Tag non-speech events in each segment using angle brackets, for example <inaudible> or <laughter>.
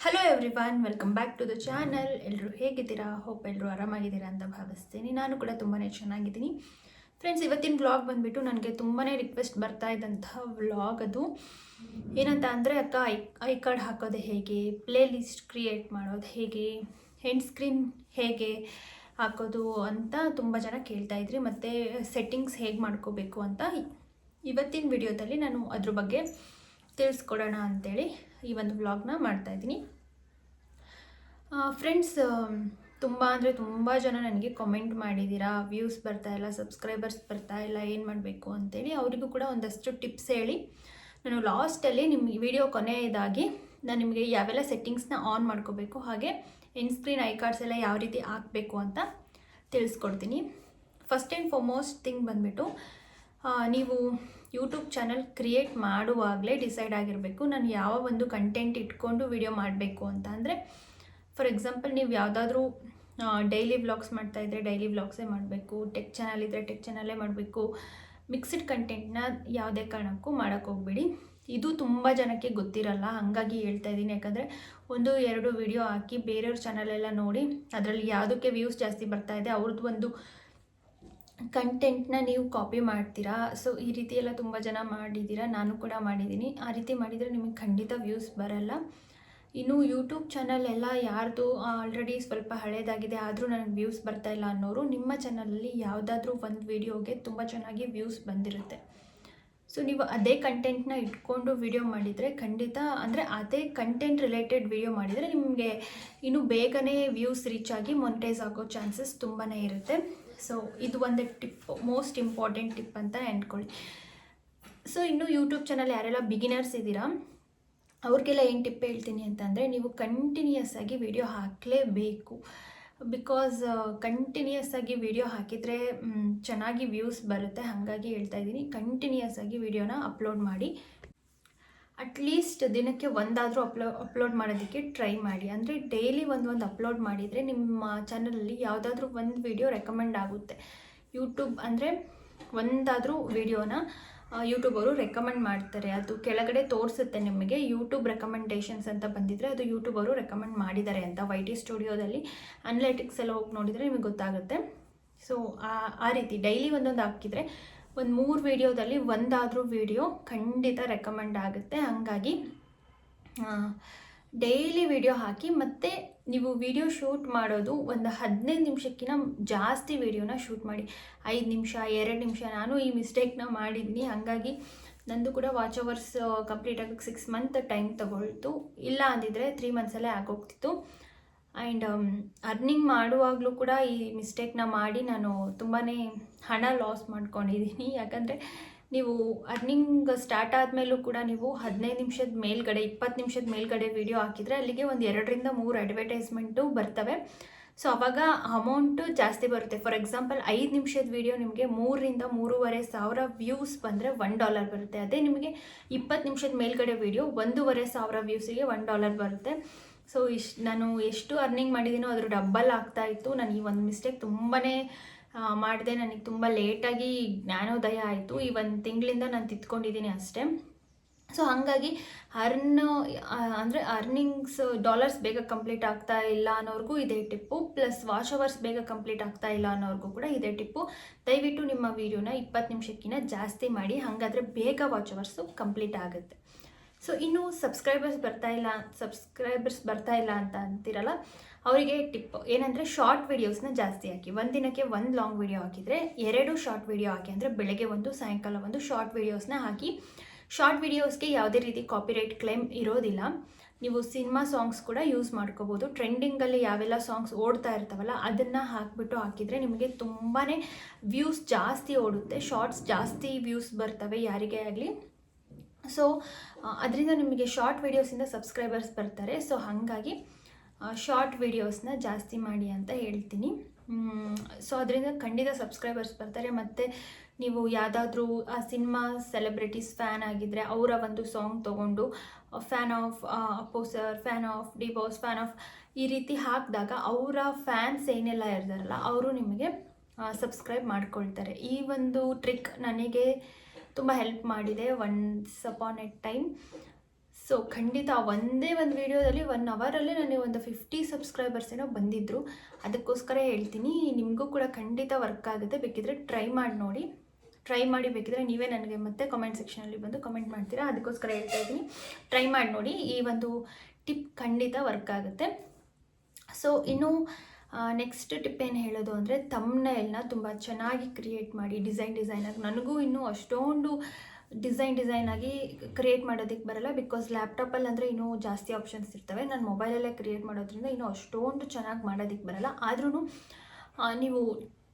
Hello everyone welcome back to the channel ಎಲ್ಲರೂ ಹೇಗಿದ್ದೀರಾ? Hope ಎಲ್ಲರೂ ಆರಾಮಾಗಿದ್ದೀರಾ ಅಂತ ಭಾವಿಸ್ತೀನಿ. ನಾನು ಕೂಡ ತುಂಬಾ ಚೆನ್ನಾಗಿದ್ದೀನಿ. ಫ್ರೆಂಡ್ಸ್ ಇವತ್ತಿನ ವ್ಲಾಗ್ ಬಂದುಬಿಟ್ಟು ನನಗೆ ತುಂಬಾ ರಿಕ್ವೆಸ್ಟ್ ಬರ್ತಾ ಇದ್ದಂಥ ವ್ಲಾಗ್ ಅದು. ಏನಂತ ಅಂದರೆ, ಅಕ್ಕ, ಐ ಐ ಕಾರ್ಡ್ ಹಾಕೋದು ಹೇಗೆ? ಪ್ಲೇ ಲಿಸ್ಟ್ ಕ್ರಿಯೇಟ್ ಮಾಡೋದು ಹೇಗೆ? ಹೆಂಡ್ ಸ್ಕ್ರೀನ್ ಹೇಗೆ ಹಾಕೋದು ಅಂತ ತುಂಬ ಜನ ಕೇಳ್ತಾ ಇದ್ರಿ. ಮತ್ತು ಸೆಟ್ಟಿಂಗ್ಸ್ ಹೇಗೆ ಮಾಡ್ಕೋಬೇಕು ಅಂತ ಇವತ್ತಿನ ವಿಡಿಯೋದಲ್ಲಿ ನಾನು ಅದ್ರ ಬಗ್ಗೆ ತಿಳಿಸ್ಕೊಡೋಣ ಅಂತೇಳಿ ಈ ಒಂದು ವ್ಲಾಗ್ನ ಮಾಡ್ತಾಯಿದ್ದೀನಿ ಫ್ರೆಂಡ್ಸ್ ತುಂಬ ಅಂದರೆ ತುಂಬ ಜನ ನನಗೆ ಕಮೆಂಟ್ ಮಾಡಿದ್ದೀರಾ ವ್ಯೂಸ್ ಬರ್ತಾ ಇಲ್ಲ ಸಬ್ಸ್ಕ್ರೈಬರ್ಸ್ ಬರ್ತಾ ಇಲ್ಲ, ಏನು ಮಾಡಬೇಕು ಅಂತೇಳಿ ಅವರಿಗೂ ಕೂಡ ಒಂದಷ್ಟು ಟಿಪ್ಸ್ ಹೇಳಿ. ನಾನು ಲಾಸ್ಟಲ್ಲಿ ನಿಮ್ಮ ವಿಡಿಯೋ ಕೊನೆಯದಾಗಿ ನಾನು ನಿಮಗೆ ಯಾವೆಲ್ಲ ಸೆಟ್ಟಿಂಗ್ಸ್ನ ಆನ್ ಮಾಡ್ಕೋಬೇಕು, ಹಾಗೆ ಇನ್ ಸ್ಕ್ರೀನ್ ಐ ಕಾರ್ಡ್ಸ್ ಎಲ್ಲ ಯಾವ ರೀತಿ ಹಾಕಬೇಕು ಅಂತ ತಿಳಿಸ್ಕೊಡ್ತೀನಿ. ಫಸ್ಟ್ ಆ್ಯಂಡ್ ಫಾರ್ಮೋಸ್ಟ್ ಥಿಂಗ್ ಬಂದುಬಿಟ್ಟು ನೀವು ಯೂಟ್ಯೂಬ್ ಚಾನಲ್ ಕ್ರಿಯೇಟ್ ಮಾಡುವಾಗಲೇ ಡಿಸೈಡ್ ಆಗಿರಬೇಕು, ನಾನು ಯಾವ ಒಂದು ಕಂಟೆಂಟ್ ಇಟ್ಕೊಂಡು ವಿಡಿಯೋ ಮಾಡಬೇಕು ಅಂತ. ಅಂದರೆ ಫಾರ್ ಎಕ್ಸಾಂಪಲ್ ನೀವು ಯಾವುದಾದ್ರೂ ಡೈಲಿ ವ್ಲಾಗ್ಸ್ ಇದ್ದರೆ ಡೈಲಿ ವ್ಲಾಗ್ಸೇ ಮಾಡಬೇಕು ಟೆಕ್ ಚಾನಲ್ ಇದ್ದರೆ ಟೆಕ್ ಚಾನಲ್ಲೇ ಮಾಡಬೇಕು ಮಿಕ್ಸ್ಡ್ ಕಂಟೆಂಟ್ನ ಯಾವುದೇ ಕಾರಣಕ್ಕೂ ಮಾಡೋಕ್ಕೆ ಹೋಗ್ಬೇಡಿ. ಇದು ತುಂಬ ಜನಕ್ಕೆ ಗೊತ್ತಿರಲ್ಲ, ಹಾಗಾಗಿ ಹೇಳ್ತಾ ಇದ್ದೀನಿ. ಯಾಕಂದರೆ, ಒಂದು, ಎರಡು ವಿಡಿಯೋ ಹಾಕಿ ಬೇರೆಯವ್ರ ಚಾನಲೆಲ್ಲ ನೋಡಿ, ಅದರಲ್ಲಿ ಯಾವುದಕ್ಕೆ ವ್ಯೂಸ್ ಜಾಸ್ತಿ ಬರ್ತಾ ಇದೆ, ಅವ್ರದ್ದು ಒಂದು ಕಂಟೆಂಟ್ನ ನೀವು ಕಾಪಿ ಮಾಡ್ತೀರಾ? ಸೊ ಈ ರೀತಿ ಎಲ್ಲ ತುಂಬ ಜನ ಮಾಡಿದ್ದೀರಾ ನಾನು ಕೂಡ ಮಾಡಿದ್ದೀನಿ ಆ ರೀತಿ ಮಾಡಿದರೆ ನಿಮಗೆ ಖಂಡಿತ ವ್ಯೂಸ್ ಬರಲ್ಲ. ಇನ್ನು ಯೂಟ್ಯೂಬ್ ಚಾನಲ್ ಎಲ್ಲ ಯಾರ್ದು ಆಲ್ರೆಡಿ ಸ್ವಲ್ಪ ಹಳೇದಾಗಿದೆ, ಆದರೂ ನನಗೆ ವ್ಯೂಸ್ ಬರ್ತಾ ಇಲ್ಲ ಅನ್ನೋರು, ನಿಮ್ಮ ಚಾನಲಲ್ಲಿ ಯಾವುದಾದ್ರೂ ಒಂದು ವಿಡಿಯೋಗೆ ತುಂಬ ಚೆನ್ನಾಗಿ ವ್ಯೂಸ್ ಬಂದಿರುತ್ತೆ. ಸೊ ನೀವು ಅದೇ ಕಂಟೆಂಟ್ನ ಇಟ್ಕೊಂಡು ವಿಡಿಯೋ ಮಾಡಿದರೆ ಖಂಡಿತ, ಅಂದರೆ ಅದೇ ಕಂಟೆಂಟ್ ರಿಲೇಟೆಡ್ ವಿಡಿಯೋ ಮಾಡಿದರೆ ನಿಮಗೆ ಇನ್ನೂ ಬೇಗನೆ ವ್ಯೂಸ್ ರೀಚ್ ಆಗಿ ಮೊನಿಟೈಸ್ ಆಗೋ ಚಾನ್ಸಸ್ ತುಂಬಾ ಇರುತ್ತೆ. ಸೊ ಇದು ಒಂದು ಟಿಪ್ ಮೋಸ್ಟ್ ಇಂಪಾರ್ಟೆಂಟ್ ಟಿಪ್ ಅಂತ ಅಂದ್ಕೊಳ್ಳಿ ಸೊ ಇನ್ನು ಯೂಟ್ಯೂಬ್ ಚಾನಲ್ ಯಾರೆಲ್ಲ ಬಿಗಿನರ್ಸ್ ಇದ್ದೀರಾ, ಅವ್ರಿಗೆಲ್ಲ ಏನು ಟಿಪ್ ಹೇಳ್ತೀನಿ ಅಂತಂದರೆ, ನೀವು ಕಂಟಿನ್ಯೂಯಸ್ ಆಗಿ ವಿಡಿಯೋ ಹಾಕಲೇಬೇಕು. ಬಿಕಾಸ್ ಕಂಟಿನ್ಯೂಯಸ್ ಆಗಿ ವಿಡಿಯೋ ಹಾಕಿದರೆ ಚೆನ್ನಾಗಿ ವ್ಯೂಸ್ ಬರುತ್ತೆ. ಹಾಗಾಗಿ ಹೇಳ್ತಾ ಇದ್ದೀನಿ ಕಂಟಿನ್ಯೂಯಸ್ ಆಗಿ ವಿಡಿಯೋನ ಅಪ್ಲೋಡ್ ಮಾಡಿ. ಅಟ್ಲೀಸ್ಟ್ ದಿನಕ್ಕೆ ಒಂದಾದರೂ ಅಪ್ಲೋ ಅಪ್ಲೋಡ್ ಮಾಡೋದಕ್ಕೆ ಟ್ರೈ ಮಾಡಿ. ಅಂದರೆ ಡೈಲಿ ಒಂದು ಒಂದು ಅಪ್ಲೋಡ್ ಮಾಡಿದರೆ ನಿಮ್ಮ ಚಾನಲಲ್ಲಿ ಯಾವುದಾದ್ರೂ ಒಂದು ವಿಡಿಯೋ ರೆಕಮೆಂಡ್ ಆಗುತ್ತೆ. ಯೂಟ್ಯೂಬ್ ಅಂದರೆ ಒಂದಾದರೂ ವಿಡಿಯೋನ ಯೂಟ್ಯೂಬ್ ಅವರು ರೆಕಮೆಂಡ್ ಮಾಡ್ತಾರೆ. ಅದು ಕೆಳಗಡೆ ತೋರಿಸುತ್ತೆ ನಿಮಗೆ ಯೂಟ್ಯೂಬ್ ರೆಕಮೆಂಡೇಷನ್ಸ್ ಅಂತ ಬಂದಿದ್ದರೆ ಅದು ಯೂಟ್ಯೂಬ್ ಅವರು ರೆಕಮೆಂಡ್ ಮಾಡಿದ್ದಾರೆ ಅಂತ ವೈ ಟಿ ಸ್ಟುಡಿಯೋದಲ್ಲಿ ಅನಲೈಟಿಕ್ಸ್ ಎಲ್ಲ ಹೋಗಿ ನೋಡಿದರೆ ನಿಮಗೆ ಗೊತ್ತಾಗುತ್ತೆ. ಸೊ ಆ ರೀತಿ ಡೈಲಿ ಒಂದೊಂದು ಹಾಕಿದರೆ ಒಂದು ಮೂರು ವೀಡಿಯೋದಲ್ಲಿ ಒಂದಾದರೂ ವೀಡಿಯೋ ಖಂಡಿತ ರೆಕಮೆಂಡ್ ಆಗುತ್ತೆ. ಹಂಗಾಗಿ ಡೈಲಿ ವಿಡಿಯೋ ಹಾಕಿ ಮತ್ತು ನೀವು ವಿಡಿಯೋ ಶೂಟ್ ಮಾಡೋದು ಒಂದು ಹದಿನೈದು ನಿಮಿಷಕ್ಕಿಂತ ಜಾಸ್ತಿ ವಿಡಿಯೋನ ಶೂಟ್ ಮಾಡಿ. ಐದು ನಿಮಿಷ, ಎರಡು ನಿಮಿಷ, ನಾನು ಈ ಮಿಸ್ಟೇಕ್ನ ಮಾಡಿದ್ದೀನಿ ಹಾಗಾಗಿ, ನಂದು ಕೂಡ ವಾಚ್ ಅವರ್ಸ್ ಕಂಪ್ಲೀಟ್ ಆಗೋಕ್ಕೆ ಸಿಕ್ಸ್ ಮಂತ್ ಟೈಮ್ ತಗೊಳ್ತು. ಇಲ್ಲ ಅಂದಿದ್ರೆ ತ್ರೀ ಮಂತ್ಸಲ್ಲೇ ಆಗೋಗ್ತಿತ್ತು. ಆ್ಯಂಡ್ ಅರ್ನಿಂಗ್ ಮಾಡುವಾಗಲೂ ಕೂಡ ಈ ಮಿಸ್ಟೇಕ್ನ ಮಾಡಿ ನಾನು ತುಂಬಾ ಹಣ ಲಾಸ್ ಮಾಡ್ಕೊಂಡಿದ್ದೀನಿ. ಯಾಕಂದರೆ ನೀವು ಅರ್ನಿಂಗ್ ಸ್ಟಾರ್ಟ್ ಆದಮೇಲೂ ಕೂಡ ನೀವು ಹದಿನೈದು ನಿಮಿಷದ ಮೇಲ್ಗಡೆ, ಇಪ್ಪತ್ತು ನಿಮಿಷದ ಮೇಲ್ಗಡೆ ವಿಡಿಯೋ ಹಾಕಿದರೆ ಅಲ್ಲಿಗೆ ಒಂದು ಎರಡರಿಂದ ಮೂರು ಅಡ್ವರ್ಟೈಸ್ಮೆಂಟು ಬರ್ತವೆ. ಸೊ ಅವಾಗ ಅಮೌಂಟು ಜಾಸ್ತಿ ಬರುತ್ತೆ. ಫಾರ್ ಎಕ್ಸಾಂಪಲ್ ಐದು ನಿಮಿಷದ ವಿಡಿಯೋ ನಿಮಗೆ ಮೂರರಿಂದ ಮೂರುವರೆ ಸಾವಿರ ವ್ಯೂಸ್ ಬಂದರೆ ಒನ್ ಡಾಲರ್ ಬರುತ್ತೆ. ಅದೇ ನಿಮಗೆ ಇಪ್ಪತ್ತು ನಿಮಿಷದ ಮೇಲ್ಗಡೆ ವಿಡಿಯೋ ಒಂದೂವರೆ ಸಾವಿರ ವ್ಯೂಸಿಗೆ ಒನ್ ಡಾಲರ್ ಬರುತ್ತೆ. ಸೊ ಇಷ್ಟು ನಾನು ಎಷ್ಟು ಅರ್ನಿಂಗ್ ಮಾಡಿದ್ದೀನೋ ಅದ್ರ ಡಬ್ಬಲ್ ಆಗ್ತಾ ಇತ್ತು. ನಾನು ಈ ಒಂದು ಮಿಸ್ಟೇಕ್ ತುಂಬಾ ಮಾಡಿದೆ. ನನಗೆ ತುಂಬ ಲೇಟಾಗಿ ಜ್ಞಾನೋದಯ ಆಯಿತು. ಈ ಒಂದು ತಿಂಗಳಿಂದ ನಾನು ತಿದ್ಕೊಂಡಿದ್ದೀನಿ ಅಷ್ಟೇ. ಸೊ ಹಾಗಾಗಿ ಅರ್ನ್ ಅಂದರೆ ಅರ್ನಿಂಗ್ಸ್ ಡಾಲರ್ಸ್ ಬೇಗ ಕಂಪ್ಲೀಟ್ ಆಗ್ತಾ ಇಲ್ಲ ಅನ್ನೋರ್ಗೂ ಇದೇ ಟಿಪ್ಪು. ಪ್ಲಸ್ ವಾಚ್ ಅವರ್ಸ್ ಬೇಗ ಕಂಪ್ಲೀಟ್ ಆಗ್ತಾ ಇಲ್ಲ ಅನ್ನೋರ್ಗೂ ಕೂಡ ಇದೇ ಟಿಪ್ಪು. ದಯವಿಟ್ಟು ನಿಮ್ಮ ವೀಡಿಯೋನ ಇಪ್ಪತ್ತು ನಿಮಿಷಕ್ಕಿಂತ ಜಾಸ್ತಿ ಮಾಡಿ. ಹಾಗಾದರೆ ಬೇಗ ವಾಚ್ ಅವರ್ಸು ಕಂಪ್ಲೀಟ್ ಆಗುತ್ತೆ. ಸೊ ಇನ್ನು ಸಬ್ಸ್ಕ್ರೈಬರ್ಸ್ ಬರ್ತಾ ಇಲ್ಲ ಸಬ್ಸ್ಕ್ರೈಬರ್ಸ್ ಬರ್ತಾ ಇಲ್ಲ ಅಂತ ಅಂತೀರಲ್ಲ, ಅವರಿಗೆ ಟಿಪ್ ಏನಂದರೆ ಶಾರ್ಟ್ ವೀಡಿಯೋಸ್ನ ಜಾಸ್ತಿ ಹಾಕಿ. ಒಂದು ದಿನಕ್ಕೆ ಒಂದು ಲಾಂಗ್ ವೀಡಿಯೋ ಹಾಕಿದರೆ, ಎರಡು ಶಾರ್ಟ್ ವೀಡಿಯೋ ಹಾಕಿ ಅಂದರೆ ಬೆಳಗ್ಗೆ ಒಂದು, ಸಾಯಂಕಾಲ ಒಂದು ಶಾರ್ಟ್ ವೀಡಿಯೋಸ್ನ ಹಾಕಿ ಶಾರ್ಟ್ ವೀಡಿಯೋಸ್ಗೆ ಯಾವುದೇ ರೀತಿ ಕಾಪಿರೈಟ್ ಕ್ಲೈಮ್ ಇರೋದಿಲ್ಲ. ನೀವು ಸಿನಿಮಾ ಸಾಂಗ್ಸ್ ಕೂಡ ಯೂಸ್ ಮಾಡ್ಕೋಬೋದು. ಟ್ರೆಂಡಿಂಗಲ್ಲಿ ಯಾವೆಲ್ಲ ಸಾಂಗ್ಸ್ ಓಡ್ತಾ ಇರ್ತಾವಲ್ಲ, ಅದನ್ನು ಹಾಕಿಬಿಟ್ಟು ಹಾಕಿದರೆ ನಿಮಗೆ ತುಂಬಾ ವ್ಯೂಸ್ ಜಾಸ್ತಿ ಓಡುತ್ತೆ. ಶಾರ್ಟ್ಸ್ ಜಾಸ್ತಿ ವ್ಯೂಸ್ ಬರ್ತವೆ ಯಾರಿಗೇ ಆಗಲಿ. ಸೊ ಅದರಿಂದ ನಿಮಗೆ ಶಾರ್ಟ್ ವೀಡಿಯೋಸಿಂದ ಸಬ್ಸ್ಕ್ರೈಬರ್ಸ್ ಬರ್ತಾರೆ. ಸೊ ಹಾಗಾಗಿ ಶಾರ್ಟ್ ವೀಡಿಯೋಸ್ನ ಜಾಸ್ತಿ ಮಾಡಿ ಅಂತ ಹೇಳ್ತೀನಿ. ಸೊ ಅದರಿಂದ ಖಂಡಿತ ಸಬ್ಸ್ಕ್ರೈಬರ್ಸ್ ಬರ್ತಾರೆ. ಮತ್ತು ನೀವು ಯಾವುದಾದ್ರೂ, ಆ ಸಿನಿಮಾ ಸೆಲೆಬ್ರಿಟೀಸ್ ಫ್ಯಾನ್ ಆಗಿದ್ದರೆ ಅವರ ಒಂದು ಸಾಂಗ್ ತೊಗೊಂಡು fan of ಅಪೋಸರ್ fan of D Boss fan of ಈ ರೀತಿ ಹಾಕಿದಾಗ ಅವರ ಫ್ಯಾನ್ಸ್ ಏನೆಲ್ಲ ಇರ್ತಾರಲ್ಲ, ಅವರು ನಿಮಗೆ ಸಬ್ಸ್ಕ್ರೈಬ್ ಮಾಡ್ಕೊಳ್ತಾರೆ. ಈ ಒಂದು ಟ್ರಿಕ್ ನನಗೆ ತುಂಬ ಹೆಲ್ಪ್ ಮಾಡಿದೆ once upon a time so ಖಂಡಿತ ಒಂದೇ ಒಂದು ವಿಡಿಯೋದಲ್ಲಿ ಒನ್ ಅವರಲ್ಲೇ ನನಗೆ ಒಂದು ಫಿಫ್ಟಿ ಸಬ್ಸ್ಕ್ರೈಬರ್ಸ್ ಏನೋ ಬಂದಿದ್ದರು ಅದಕ್ಕೋಸ್ಕರ ಹೇಳ್ತೀನಿ, ನಿಮಗೂ ಕೂಡ ಖಂಡಿತ ವರ್ಕ್ ಆಗುತ್ತೆ. ಬೇಕಿದ್ರೆ ಟ್ರೈ ಮಾಡಿ ನೋಡಿ. ಟ್ರೈ ಮಾಡಿ ಬೇಕಿದ್ರೆ ನೀವೇ ನನಗೆ ಮತ್ತೆ ಕಾಮೆಂಟ್ ಸೆಕ್ಷನಲ್ಲಿ ಬಂದು ಕಮೆಂಟ್ ಮಾಡ್ತೀರಾ? ಅದಕ್ಕೋಸ್ಕರ ಹೇಳ್ತಾ ಇದ್ದೀನಿ. ಟ್ರೈ ಮಾಡಿ ನೋಡಿ. ಈ ಒಂದು ಟಿಪ್ ಖಂಡಿತ ವರ್ಕ್ ಆಗುತ್ತೆ. ಸೊ ಇನ್ನು ನೆಕ್ಸ್ಟ್ ಟಿಪ್ ಏನು ಹೇಳೋದು ಅಂದರೆ ತಮ್ಮನೆಲ್ನ ತುಂಬ ಚೆನ್ನಾಗಿ ಕ್ರಿಯೇಟ್ ಮಾಡಿ ಡಿಸೈನ್ ಡಿಸೈನಾಗಿ ನನಗೂ ಇನ್ನೂ ಅಷ್ಟೊಂದು ಡಿಸೈನ್ ಡಿಸೈನ್ ಆಗಿ ಕ್ರಿಯೇಟ್ ಮಾಡೋದಕ್ಕೆ ಬರಲ್ಲ ಬಿಕಾಸ್ ಲ್ಯಾಪ್ಟಾಪಲ್ಲಿ ಅಂದರೆ ಇನ್ನೂ ಜಾಸ್ತಿ ಆಪ್ಷನ್ಸ್ ಇರ್ತವೆ. ನಾನು ಮೊಬೈಲಲ್ಲೇ ಕ್ರಿಯೇಟ್ ಮಾಡೋದ್ರಿಂದ ಇನ್ನೂ ಅಷ್ಟೊಂದು ಚೆನ್ನಾಗಿ ಮಾಡೋದಕ್ಕೆ ಬರಲ್ಲ. ಆದ್ರೂ ನೀವು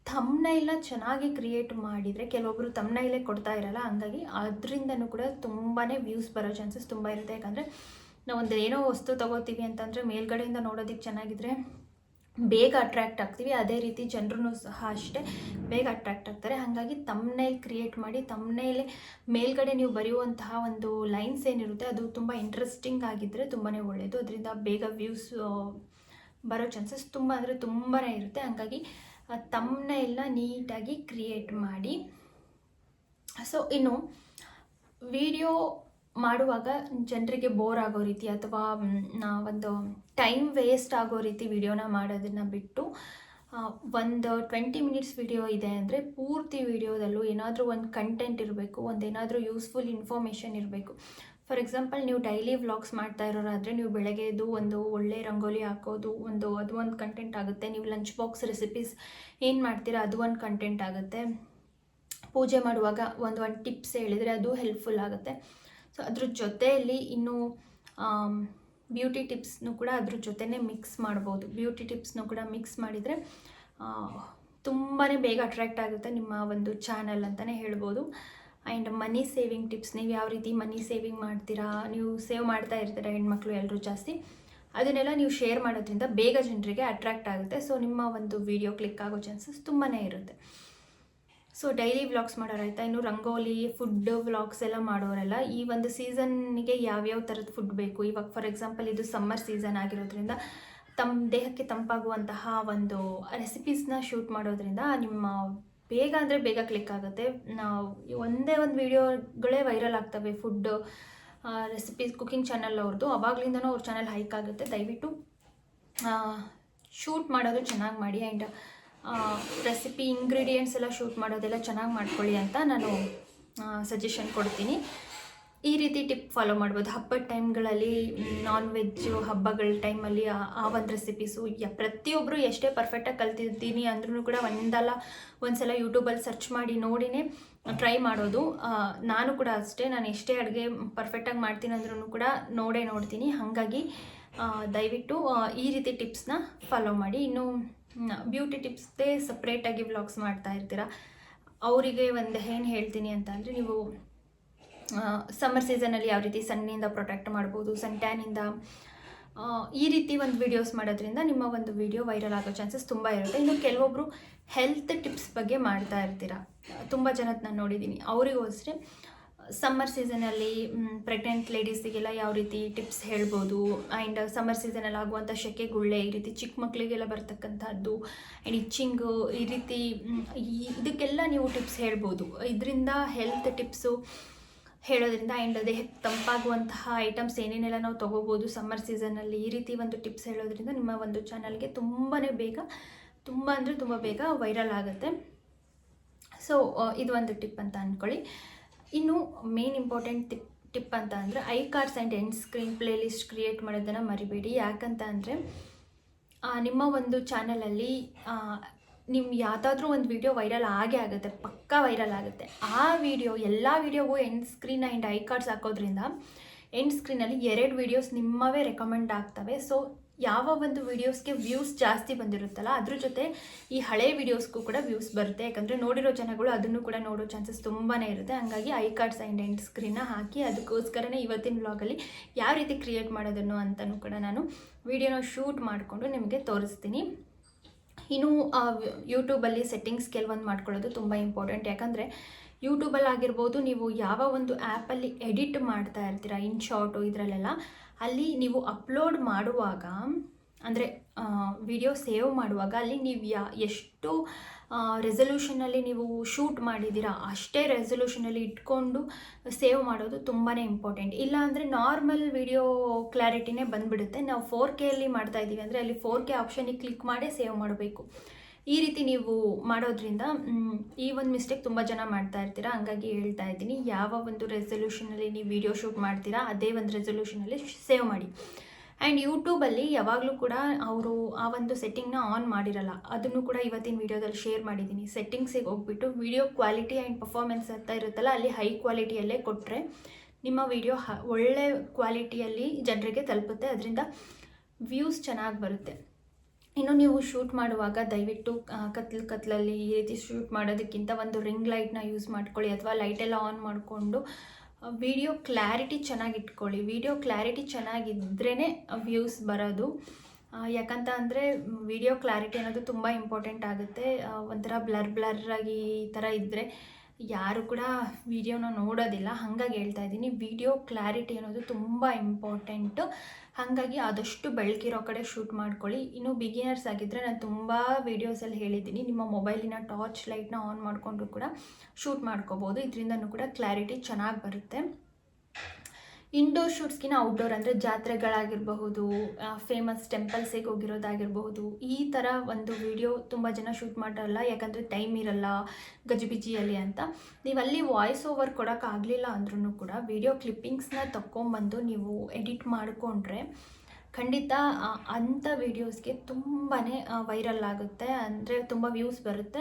ತಮ್ಮನೈಲ್ನ ಚೆನ್ನಾಗಿ ಕ್ರಿಯೇಟ್ ಮಾಡಿದರೆ ಕೆಲವೊಬ್ಬರು ತಮ್ಮನೈಲೇ ಕೊಡ್ತಾ ಇರಲ್ಲ, ಹಂಗಾಗಿ ಅದರಿಂದನೂ ಕೂಡ ತುಂಬಾ ವ್ಯೂಸ್ ಬರೋ ಚಾನ್ಸಸ್ ತುಂಬ ಇರುತ್ತೆ. ಯಾಕಂದರೆ ನಾವೊಂದು ಏನೋ ವಸ್ತು ತೊಗೋತೀವಿ ಅಂತಂದರೆ ಮೇಲ್ಗಡೆಯಿಂದ ನೋಡೋದಕ್ಕೆ ಚೆನ್ನಾಗಿದ್ರೆ ಬೇಗ ಅಟ್ರ್ಯಾಕ್ಟ್ ಆಗ್ತೀವಿ. ಅದೇ ರೀತಿ ಜನರೂ ಸಹ ಅಷ್ಟೇ ಬೇಗ ಅಟ್ರ್ಯಾಕ್ಟ್ ಆಗ್ತಾರೆ. ಹಾಗಾಗಿ ತಮ್ಮನೇಲಿ ಕ್ರಿಯೇಟ್ ಮಾಡಿ ತಮ್ಮನೇಲೆ ಮೇಲ್ಗಡೆ ನೀವು ಬರೆಯುವಂತಹ ಒಂದು ಲೈನ್ಸ್ ಏನಿರುತ್ತೆ, ಅದು ತುಂಬ ಇಂಟ್ರೆಸ್ಟಿಂಗ್ ಆಗಿದ್ದರೆ ತುಂಬಾ ಒಳ್ಳೆಯದು ಅದರಿಂದ ಬೇಗ ವ್ಯೂಸ್ ಬರೋ ಚಾನ್ಸಸ್ ತುಂಬ, ಅಂದರೆ ತುಂಬಾ ಇರುತ್ತೆ. ಹಾಗಾಗಿ ತಮ್ಮನೆಲ್ಲ ನೀಟಾಗಿ ಕ್ರಿಯೇಟ್ ಮಾಡಿ. ಸೊ ಇನ್ನು ವಿಡಿಯೋ ಮಾಡುವಾಗ ಜನರಿಗೆ ಬೋರ್ ಆಗೋ ರೀತಿ ಅಥವಾ ಒಂದು ಟೈಮ್ ವೇಸ್ಟ್ ಆಗೋ ರೀತಿ ವಿಡಿಯೋನ ಮಾಡೋದನ್ನು ಬಿಟ್ಟು ಒಂದು ಟ್ವೆಂಟಿ ಮಿನಿಟ್ಸ್ ವಿಡಿಯೋ ಇದೆ ಅಂದರೆ ಪೂರ್ತಿ ವಿಡಿಯೋದಲ್ಲೂ ಏನಾದರೂ ಒಂದು ಕಂಟೆಂಟ್ ಇರಬೇಕು ಒಂದು ಏನಾದರೂ ಯೂಸ್ಫುಲ್ ಇನ್ಫಾರ್ಮೇಷನ್ ಇರಬೇಕು. ಫಾರ್ ಎಕ್ಸಾಂಪಲ್, ನೀವು ಡೈಲಿ ವ್ಲಾಗ್ಸ್ ಮಾಡ್ತಾ ಇರೋರಾದರೆ ನೀವು ಬೆಳಗ್ಗೆ ಎದ್ದು ಒಂದು ಒಳ್ಳೆ ರಂಗೋಲಿ ಹಾಕೋದು, ಒಂದು, ಅದು ಒಂದು ಕಂಟೆಂಟ್ ಆಗುತ್ತೆ. ನೀವು ಲಂಚ್ ಬಾಕ್ಸ್ ರೆಸಿಪೀಸ್ ಏನು ಮಾಡ್ತೀರಾ, ಅದು ಒಂದು ಕಂಟೆಂಟ್ ಆಗುತ್ತೆ. ಪೂಜೆ ಮಾಡುವಾಗ ಒಂದು ಒಂದು ಟಿಪ್ಸ್ ಹೇಳಿದರೆ ಅದು ಹೆಲ್ಪ್ಫುಲ್ ಆಗುತ್ತೆ. ಸೊ, ಅದ್ರ ಜೊತೆಯಲ್ಲಿ ಇನ್ನು ಬ್ಯೂಟಿ ಟಿಪ್ಸ್ನು ಕೂಡ ಅದ್ರ ಜೊತೆನೇ ಮಿಕ್ಸ್ ಮಾಡ್ಬೋದು. ಬ್ಯೂಟಿ ಟಿಪ್ಸ್ನು ಕೂಡ ಮಿಕ್ಸ್ ಮಾಡಿದರೆ ತುಂಬಾ ಬೇಗ ಅಟ್ರ್ಯಾಕ್ಟ್ ಆಗುತ್ತೆ ನಿಮ್ಮ ಒಂದು ಚಾನಲ್ ಅಂತಲೇ ಹೇಳ್ಬೋದು. ಆ್ಯಂಡ್ ಮನಿ ಸೇವಿಂಗ್ ಟಿಪ್ಸ್, ನೀವು ಯಾವ ರೀತಿ ಮನಿ ಸೇವಿಂಗ್ ಮಾಡ್ತೀರಾ, ನೀವು ಸೇವ್ ಮಾಡ್ತಾ ಇರ್ತೀರ ಹೆಣ್ಮಕ್ಳು ಎಲ್ಲರೂ ಜಾಸ್ತಿ, ಅದನ್ನೆಲ್ಲ ನೀವು ಶೇರ್ ಮಾಡೋದ್ರಿಂದ ಬೇಗ ಜನರಿಗೆ ಅಟ್ರ್ಯಾಕ್ಟ್ ಆಗುತ್ತೆ. ಸೊ, ನಿಮ್ಮ ಒಂದು ವಿಡಿಯೋ ಕ್ಲಿಕ್ ಆಗೋ ಚಾನ್ಸಸ್ ತುಂಬಾ ಇರುತ್ತೆ. ಸೊ ಡೈಲಿ ವ್ಲಾಗ್ಸ್ ಮಾಡೋರಾಯ್ತಾ? ಇನ್ನು ರಂಗೋಲಿ ಫುಡ್ ವ್ಲಾಗ್ಸ್ ಎಲ್ಲ ಮಾಡೋರೆಲ್ಲ ಈ ಒಂದು ಸೀಸನ್ನಿಗೆ ಯಾವ್ಯಾವ ಥರದ ಫುಡ್ ಬೇಕು? ಇವಾಗ ಫಾರ್ ಎಕ್ಸಾಂಪಲ್ ಇದು ಸಮ್ಮರ್ ಸೀಸನ್ ಆಗಿರೋದ್ರಿಂದ ತಮ್ಮ ದೇಹಕ್ಕೆ ತಂಪಾಗುವಂತಹ ಒಂದು ರೆಸಿಪೀಸ್ನ ಶೂಟ್ ಮಾಡೋದ್ರಿಂದ ನಿಮ್ಮ ಬೇಗ ಅಂದರೆ ಬೇಗ ಕ್ಲಿಕ್ ಆಗುತ್ತೆ. ನಾವು ಒಂದೇ ಒಂದು ವೀಡಿಯೋಗಳೇ ವೈರಲ್ ಆಗ್ತವೆ ಫುಡ್ ರೆಸಿಪೀಸ್ ಕುಕಿಂಗ್ ಚಾನಲ್ ಅವ್ರದ್ದು ಅವಾಗ್ಲಿಂದನೂ ಅವ್ರ ಚಾನಲ್ ಹೈಕ್ ಆಗುತ್ತೆ. ದಯವಿಟ್ಟು ಶೂಟ್ ಮಾಡೋದು ಚೆನ್ನಾಗಿ ಮಾಡಿ. ಆ್ಯಂಡ್ ರೆಸಿಪಿ ಇಂಗ್ರೀಡಿಯೆಂಟ್ಸ್ ಎಲ್ಲ ಶೂಟ್ ಮಾಡೋದೆಲ್ಲ ಚೆನ್ನಾಗಿ ಮಾಡ್ಕೊಳ್ಳಿ ಅಂತ ನಾನು ಸಜೆಷನ್ ಕೊಡ್ತೀನಿ. ಈ ರೀತಿ ಟಿಪ್ ಫಾಲೋ ಮಾಡ್ಬೋದು. ಹಬ್ಬದ ಟೈಮ್ಗಳಲ್ಲಿ ನಾನ್ ವೆಜ್ಜು ಹಬ್ಬಗಳ ಟೈಮಲ್ಲಿ ಆ ಒಂದು ರೆಸಿಪೀಸು ಯ ಪ್ರತಿಯೊಬ್ಬರು ಎಷ್ಟೇ ಪರ್ಫೆಕ್ಟಾಗಿ ಕಲ್ತಿದ್ದೀನಿ ಅಂದ್ರೂ ಕೂಡ ಒಂದಲ್ಲ ಒಂದು ಸಲ ಯೂಟ್ಯೂಬಲ್ಲಿ ಸರ್ಚ್ ಮಾಡಿ ನೋಡಿನೇ ಟ್ರೈ ಮಾಡೋದು. ನಾನು ಕೂಡ ಅಷ್ಟೇ, ನಾನು ಎಷ್ಟೇ ಅಡುಗೆ ಪರ್ಫೆಕ್ಟಾಗಿ ಮಾಡ್ತೀನಿ ಅಂದ್ರೂ ಕೂಡ ನೋಡೇ ನೋಡ್ತೀನಿ. ಹಾಗಾಗಿ ದಯವಿಟ್ಟು ಈ ರೀತಿ ಟಿಪ್ಸ್ನ ಫಾಲೋ ಮಾಡಿ. ಇನ್ನು ಬ್ಯೂಟಿ ಟಿಪ್ಸ್ದೇ ಸಪ್ರೇಟಾಗಿ ವ್ಲಾಗ್ಸ್ ಮಾಡ್ತಾ ಇರ್ತೀರ? ಅವರಿಗೆ ಒಂದು ಏನು ಹೇಳ್ತೀನಿ ಅಂತ ಅಂದರೆ, ನೀವು ಸಮ್ಮರ್ ಸೀಸನಲ್ಲಿ ಯಾವ ರೀತಿ ಸನ್ನಿಂದ ಪ್ರೊಟೆಕ್ಟ್ ಮಾಡ್ಬೋದು ಸನ್ ಟ್ಯಾನಿಂದ ಈ ರೀತಿ ಒಂದು ವಿಡಿಯೋಸ್ ಮಾಡೋದ್ರಿಂದ ನಿಮ್ಮ ಒಂದು ವಿಡಿಯೋ ವೈರಲ್ ಆಗೋ ಚಾನ್ಸಸ್ ತುಂಬ ಇರುತ್ತೆ. ಇನ್ನು ಕೆಲವೊಬ್ಬರು ಹೆಲ್ತ್ ಟಿಪ್ಸ್ ಬಗ್ಗೆ ಮಾಡ್ತಾ ಇರ್ತೀರ? ತುಂಬ ಜನದ ನಾನು ನೋಡಿದ್ದೀನಿ ಅವರಿಗೋಸ್ಕರ ಸಮ್ಮರ್ ಸೀಸನಲ್ಲಿ ಪ್ರೆಗ್ನೆಂಟ್ ಲೇಡೀಸಿಗೆಲ್ಲ ಯಾವ ರೀತಿ ಟಿಪ್ಸ್ ಹೇಳ್ಬೋದು? ಆ್ಯಂಡ್ ಸಮ್ಮರ್ ಸೀಸನಲ್ಲಿ ಆಗುವಂಥ ಶೆಕೆ ಗುಳ್ಳೆ ಈ ರೀತಿ ಚಿಕ್ಕ ಮಕ್ಕಳಿಗೆಲ್ಲ ಬರ್ತಕ್ಕಂಥದ್ದು ಆ್ಯಂಡ್ ಇಚ್ಚಿಂಗು ಈ ರೀತಿ ಇದಕ್ಕೆಲ್ಲ ನೀವು ಟಿಪ್ಸ್ ಹೇಳ್ಬೋದು. ಇದರಿಂದ ಹೆಲ್ತ್ ಟಿಪ್ಸು ಹೇಳೋದ್ರಿಂದ ಆ್ಯಂಡ್ ದೇಹಕ್ಕೆ ತಂಪಾಗುವಂತಹ ಐಟಮ್ಸ್ ಏನೇನೆಲ್ಲ ನಾವು ತೊಗೋಬೋದು ಸಮ್ಮರ್ ಸೀಸನಲ್ಲಿ ಈ ರೀತಿ ಒಂದು ಟಿಪ್ಸ್ ಹೇಳೋದ್ರಿಂದ ನಿಮ್ಮ ಒಂದು ಚಾನಲ್ಗೆ ತುಂಬಾ ಬೇಗ, ತುಂಬ ಅಂದರೆ ತುಂಬ ಬೇಗ ವೈರಲ್ ಆಗುತ್ತೆ. ಸೊ ಇದು ಒಂದು ಟಿಪ್ ಅಂತ ಅಂದ್ಕೊಳ್ಳಿ ಇನ್ನು ಮೇನ್ ಇಂಪಾರ್ಟೆಂಟ್ ಟಿಪ್ ಟಿಪ್ ಅಂತ ಅಂದರೆ I cards and end screen playlist create ಮಾಡೋದನ್ನು ಮರಿಬೇಡಿ. ಯಾಕಂತ ಅಂದರೆ ನಿಮ್ಮ ಒಂದು ಚಾನಲಲ್ಲಿ ನಿಮ್ಮ ಯಾವುದಾದ್ರೂ ಒಂದು ವಿಡಿಯೋ ವೈರಲ್ ಆಗೇ ಆಗುತ್ತೆ, ಪಕ್ಕಾ ವೈರಲ್ ಆಗುತ್ತೆ. ಆ ವಿಡಿಯೋ ಎಲ್ಲ ವಿಡಿಯೋಗೂ end screen and I cards ಹಾಕೋದ್ರಿಂದ ಎಂಡ್ ಸ್ಕ್ರೀನಲ್ಲಿ ಎರಡು ವೀಡಿಯೋಸ್ ನಿಮ್ಮವೇ ರೆಕಮೆಂಡ್ ಆಗ್ತವೆ. ಸೊ ಯಾವ ಒಂದು ವೀಡಿಯೋಸ್ಗೆ ವ್ಯೂಸ್ ಜಾಸ್ತಿ ಬಂದಿರುತ್ತಲ್ಲ, ಅದ್ರ ಜೊತೆ ಈ ಹಳೆ ವೀಡಿಯೋಸ್ಗೂ ಕೂಡ ವ್ಯೂಸ್ ಬರುತ್ತೆ. ಯಾಕಂದರೆ ನೋಡಿರೋ ಜನಗಳು ಅದನ್ನು ಕೂಡ ನೋಡೋ ಚಾನ್ಸಸ್ ತುಂಬಾ ಇರುತ್ತೆ. ಹಾಗಾಗಿ ಐ ಕಾರ್ಡ್ಸ್ ಆ್ಯಂಡ್ ಎಂಡ್ ಸ್ಕ್ರೀನ್ನ ಹಾಕಿ ಅದಕ್ಕೋಸ್ಕರನೇ ಇವತ್ತಿನ ವ್ಲಾಗಲ್ಲಿ ಯಾವ ರೀತಿ ಕ್ರಿಯೇಟ್ ಮಾಡೋದನ್ನು ಅಂತಲೂ ಕೂಡ ನಾನು ವಿಡಿಯೋನ ಶೂಟ್ ಮಾಡಿಕೊಂಡು ನಿಮಗೆ ತೋರಿಸ್ತೀನಿ. ಇನ್ನು ಯೂಟ್ಯೂಬಲ್ಲಿ ಸೆಟ್ಟಿಂಗ್ಸ್ ಕೆಲವೊಂದು ಮಾಡ್ಕೊಳ್ಳೋದು ತುಂಬ ಇಂಪಾರ್ಟೆಂಟ್ ಯಾಕಂದರೆ ಯೂಟ್ಯೂಬಲ್ಲಿ ಆಗಿರ್ಬೋದು ನೀವು ಯಾವ ಒಂದು ಆ್ಯಪಲ್ಲಿ ಎಡಿಟ್ ಮಾಡ್ತಾ ಇರ್ತೀರ ಇನ್ ಶಾರ್ಟು ಇದರಲ್ಲೆಲ್ಲ, ಅಲ್ಲಿ ನೀವು ಅಪ್ಲೋಡ್ ಮಾಡುವಾಗ, ಅಂದರೆ ವಿಡಿಯೋ ಸೇವ್ ಮಾಡುವಾಗ, ಅಲ್ಲಿ ನೀವು ಯಾ, ಎಷ್ಟು ರೆಸಲ್ಯೂಷನಲ್ಲಿ ನೀವು ಶೂಟ್ ಮಾಡಿದ್ದೀರಾ, ಅಷ್ಟೇ ರೆಸೊಲ್ಯೂಷನಲ್ಲಿ ಇಟ್ಕೊಂಡು ಸೇವ್ ಮಾಡೋದು ತುಂಬಾ ಇಂಪಾರ್ಟೆಂಟ್ ಇಲ್ಲ ಅಂದರೆ ನಾರ್ಮಲ್ ವಿಡಿಯೋ ಕ್ಲಾರಿಟಿನೇ ಬಂದುಬಿಡುತ್ತೆ. ನಾವು ಫೋರ್ ಕೆಯಲ್ಲಿ ಮಾಡ್ತಾ ಇದ್ದೀವಿ ಅಂದರೆ ಅಲ್ಲಿ ಫೋರ್ ಕೆ ಆಪ್ಷನಿಗೆ ಕ್ಲಿಕ್ ಮಾಡೇ ಸೇವ್ ಮಾಡಬೇಕು. ಈ ರೀತಿ ನೀವು ಮಾಡೋದ್ರಿಂದ ಈ ಒಂದು ಮಿಸ್ಟೇಕ್ ತುಂಬ ಜನ ಮಾಡ್ತಾ ಇರ್ತೀರಾ. ಹಂಗಾಗಿ ಹೇಳ್ತಾ ಇದ್ದೀನಿ, ಯಾವ ಒಂದು ರೆಸೊಲ್ಯೂಷನಲ್ಲಿ ನೀವು ವಿಡಿಯೋ ಶೂಟ್ ಮಾಡ್ತೀರಾ, ಅದೇ ಒಂದು ರೆಸಲ್ಯೂಷನಲ್ಲಿ ಸೇವ್ ಮಾಡಿ. ಆ್ಯಂಡ್ ಯೂಟ್ಯೂಬಲ್ಲಿ ಯಾವಾಗಲೂ ಕೂಡ ಅವರು ಆ ಒಂದು ಸೆಟ್ಟಿಂಗ್ನ ಆನ್ ಮಾಡಿರಲ್ಲ. ಅದನ್ನು ಕೂಡ ಇವತ್ತಿನ ವಿಡಿಯೋದಲ್ಲಿ ಶೇರ್ ಮಾಡಿದ್ದೀನಿ. ಸೆಟ್ಟಿಂಗ್ಸಿಗೆ ಹೋಗ್ಬಿಟ್ಟು ವಿಡಿಯೋ ಕ್ವಾಲಿಟಿ ಆ್ಯಂಡ್ ಪರ್ಫಾರ್ಮೆನ್ಸ್ ಅಂತ ಇರುತ್ತಲ್ಲ, ಅಲ್ಲಿ ಹೈ ಕ್ವಾಲಿಟಿಯಲ್ಲೇ ಕೊಟ್ಟರೆ ನಿಮ್ಮ ವಿಡಿಯೋ ಹ, ಒಳ್ಳೆ ಕ್ವಾಲಿಟಿಯಲ್ಲಿ ಜನರಿಗೆ ತಲುಪುತ್ತೆ. ಅದರಿಂದ ವ್ಯೂಸ್ ಚೆನ್ನಾಗಿ ಬರುತ್ತೆ. ಇನ್ನು ನೀವು ಶೂಟ್ ಮಾಡುವಾಗ ದಯವಿಟ್ಟು ಕತ್ಲು ಕತ್ಲಲ್ಲಿ ಈ ರೀತಿ ಶೂಟ್ ಮಾಡೋದಕ್ಕಿಂತ ಒಂದು ರಿಂಗ್ ಲೈಟ್ನ ಯೂಸ್ ಮಾಡ್ಕೊಳ್ಳಿ, ಅಥವಾ ಲೈಟೆಲ್ಲ ಆನ್ ಮಾಡಿಕೊಂಡು ವಿಡಿಯೋ ಕ್ಲಾರಿಟಿ ಚೆನ್ನಾಗಿ ಇಟ್ಕೊಳ್ಳಿ ವಿಡಿಯೋ ಕ್ಲಾರಿಟಿ ಚೆನ್ನಾಗಿದ್ರೇ ವ್ಯೂಸ್ ಬರೋದು. ಯಾಕಂತ ಅಂದರೆ ವಿಡಿಯೋ ಕ್ಲಾರಿಟಿ ಅನ್ನೋದು ತುಂಬ ಇಂಪಾರ್ಟೆಂಟ್ ಆಗುತ್ತೆ. ಒಂಥರ ಬ್ಲರ್ ಬ್ಲರ್ ಆಗಿ ಈ ಥರ ಇದ್ದರೆ ಯಾರು ಕೂಡ ವಿಡಿಯೋನ ನೋಡೋದಿಲ್ಲ. ಹಾಗಾಗಿ ಹೇಳ್ತಾ ಇದ್ದೀನಿ ವಿಡಿಯೋ ಕ್ಲಾರಿಟಿ ಅನ್ನೋದು ತುಂಬ ಇಂಪಾರ್ಟೆಂಟು ಹಾಗಾಗಿ ಆದಷ್ಟು ಬೆಳಕಿರೋ ಕಡೆ ಶೂಟ್ ಮಾಡ್ಕೊಳ್ಳಿ. ಇನ್ನು ಬಿಗಿನರ್ಸ್ ಆಗಿದ್ದರೆ ನಾನು ತುಂಬ ವೀಡಿಯೋಸಲ್ಲಿ ಹೇಳಿದ್ದೀನಿ. ನಿಮ್ಮ ಮೊಬೈಲಿನ ಟಾರ್ಚ್ ಲೈಟ್ನ ಆನ್ ಮಾಡಿಕೊಂಡು ಕೂಡ ಶೂಟ್ ಮಾಡ್ಕೋಬೋದು. ಇದರಿಂದನೂ ಕೂಡ ಕ್ಲಾರಿಟಿ ಚೆನ್ನಾಗಿ ಬರುತ್ತೆ. ಇಂಡೋರ್ ಶೂಟ್ಸ್ಗಿನ ಔಟ್ಡೋರ್ ಅಂದರೆ ಜಾತ್ರೆಗಳಾಗಿರಬಹುದು ಫೇಮಸ್ ಟೆಂಪಲ್ಸಿಗೆ ಹೋಗಿರೋದಾಗಿರಬಹುದು, ಈ ಥರ ಒಂದು ವಿಡಿಯೋ ತುಂಬ ಜನ ಶೂಟ್ ಮಾಡಲ್ಲ ಯಾಕಂದರೆ ಟೈಮ್ ಇರಲ್ಲ ಗಜಿಬಿಜಿಯಲ್ಲಿ ಅಂತ. ನೀವು ಅಲ್ಲಿ ವಾಯ್ಸ್ ಓವರ್ ಕೊಡೋಕ್ಕಾಗಲಿಲ್ಲ ಅಂದ್ರೂ ಕೂಡ ವಿಡಿಯೋ ಕ್ಲಿಪ್ಪಿಂಗ್ಸ್ನ ತಕ್ಕೊಂಬಂದು ನೀವು ಎಡಿಟ್ ಮಾಡಿಕೊಂಡ್ರೆ ಖಂಡಿತ ಅಂಥ ವೀಡಿಯೋಸ್ಗೆ ತುಂಬಾ ವೈರಲ್ ಆಗುತ್ತೆ. ಅಂದರೆ ತುಂಬ ವ್ಯೂಸ್ ಬರುತ್ತೆ.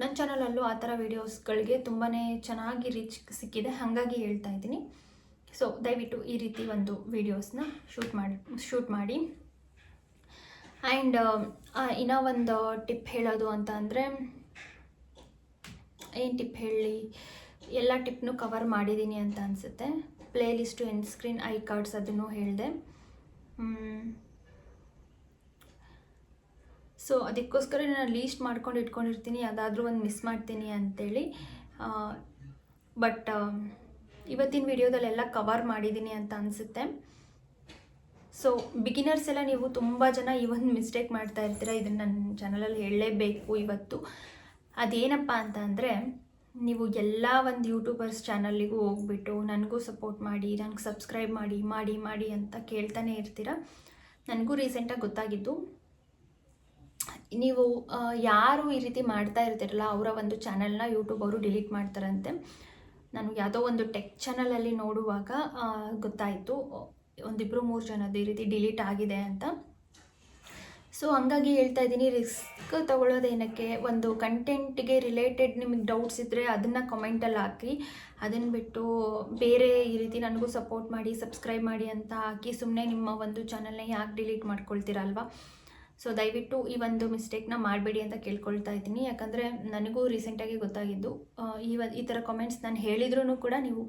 ನನ್ನ ಚಾನಲಲ್ಲೂ ಆ ಥರ ವೀಡಿಯೋಸ್ಗಳಿಗೆ ತುಂಬಾ ಚೆನ್ನಾಗಿ ರೀಚ್ ಸಿಕ್ಕಿದೆ. ಹಾಗಾಗಿ ಹೇಳ್ತಾ ಇದ್ದೀನಿ. ಸೊ ದಯವಿಟ್ಟು ಈ ರೀತಿ ಒಂದು ವಿಡಿಯೋಸ್ನ ಶೂಟ್ ಮಾಡಿ ಶೂಟ್ ಮಾಡಿ. ಆ್ಯಂಡ್ ಇನ್ನೂ ಒಂದು ಟಿಪ್ ಹೇಳೋದು ಅಂತ ಅಂದರೆ, ಏನು ಟಿಪ್ ಹೇಳಿ? ಎಲ್ಲ ಟಿಪ್ನು ಕವರ್ ಮಾಡಿದ್ದೀನಿ ಅಂತ ಅನಿಸುತ್ತೆ. Playlist end screen I cards ಅದನ್ನು ಹೇಳಿದೆ. ಸೊ ಅದಕ್ಕೋಸ್ಕರ ನಾನು ಲೀಸ್ಟ್ ಮಾಡ್ಕೊಂಡು ಇಟ್ಕೊಂಡಿರ್ತೀನಿ. ಯಾವುದಾದ್ರೂ ಒಂದು ಮಿಸ್ ಮಾಡ್ತೀನಿ ಅಂತೇಳಿ. ಬಟ್ ಇವತ್ತಿನ ವಿಡಿಯೋದಲ್ಲೆಲ್ಲ ಕವರ್ ಮಾಡಿದ್ದೀನಿ ಅಂತ ಅನಿಸುತ್ತೆ. ಸೊ ಬಿಗಿನರ್ಸ್ ಎಲ್ಲ ನೀವು ತುಂಬ ಜನ ಈ ಒಂದು ಮಿಸ್ಟೇಕ್ ಮಾಡ್ತಾ ಇರ್ತೀರ, ಇದನ್ನು ನನ್ನ ಚಾನಲಲ್ಲಿ ಹೇಳಲೇಬೇಕು ಇವತ್ತು. ಅದೇನಪ್ಪ ಅಂತ ಅಂದರೆ, ನೀವು ಎಲ್ಲ ಒಂದು ಯೂಟ್ಯೂಬರ್ಸ್ ಚಾನಲ್ಲಿಗೂ ಹೋಗ್ಬಿಟ್ಟು ನನಗೂ ಸಪೋರ್ಟ್ ಮಾಡಿ, ನನಗೆ ಸಬ್ಸ್ಕ್ರೈಬ್ ಮಾಡಿ ಮಾಡಿ ಮಾಡಿ ಅಂತ ಕೇಳ್ತಾನೆ ಇರ್ತೀರ. ನನಗೂ ರೀಸೆಂಟಾಗಿ ಗೊತ್ತಾಗಿದ್ದು, ನೀವು ಯಾರು ಈ ರೀತಿ ಮಾಡ್ತಾ ಇರ್ತೀರಲ್ಲ, ಅವರ ಒಂದು ಚಾನಲ್ನ ಯೂಟ್ಯೂಬ್ ಅವರು ಡಿಲೀಟ್ ಮಾಡ್ತಾರಂತೆ. ನಾನು ಯಾವುದೋ ಒಂದು ಟೆಕ್ ಚಾನಲಲ್ಲಿ ನೋಡುವಾಗ ಗೊತ್ತಾಯಿತು. ಒಂದಿಬ್ಬರು ಮೂರು ಜನದ್ದು ಈ ರೀತಿ ಡಿಲೀಟ್ ಆಗಿದೆ ಅಂತ. ಸೊ, ಹಂಗಾಗಿ ಹೇಳ್ತಾ ಇದ್ದೀನಿ, ರಿಸ್ಕ್ ತೊಗೊಳ್ಳೋದೇನಕ್ಕೆ? ಒಂದು ಕಂಟೆಂಟ್ಗೆ ರಿಲೇಟೆಡ್ ನಿಮಗೆ ಡೌಟ್ಸ್ ಇದ್ದರೆ ಅದನ್ನು ಕಮೆಂಟಲ್ಲಿ ಹಾಕಿ. ಅದನ್ನು ಬಿಟ್ಟು ಬೇರೆ ಈ ರೀತಿ ನನಗೂ ಸಪೋರ್ಟ್ ಮಾಡಿ, ಸಬ್ಸ್ಕ್ರೈಬ್ ಮಾಡಿ ಅಂತ ಹಾಕಿ ಸುಮ್ಮನೆ ನಿಮ್ಮ ಒಂದು ಚಾನಲ್ನ ಯಾಕೆ ಡಿಲೀಟ್ ಮಾಡ್ಕೊಳ್ತೀರಲ್ವಾ ಸೊ ದಯವಿಟ್ಟು ಈ ಒಂದು ಮಿಸ್ಟೇಕ್ನ ಮಾಡಬೇಡಿ ಅಂತ ಕೇಳ್ಕೊಳ್ತಾ ಇದ್ದೀನಿ. ಯಾಕಂದರೆ ನನಗೂ ರೀಸೆಂಟಾಗಿ ಗೊತ್ತಾಗಿದ್ದು ಈ ಈ ಥರ ಕಾಮೆಂಟ್ಸ್ ನಾನು ಹೇಳಿದ್ರೂ ಕೂಡ ನೀವು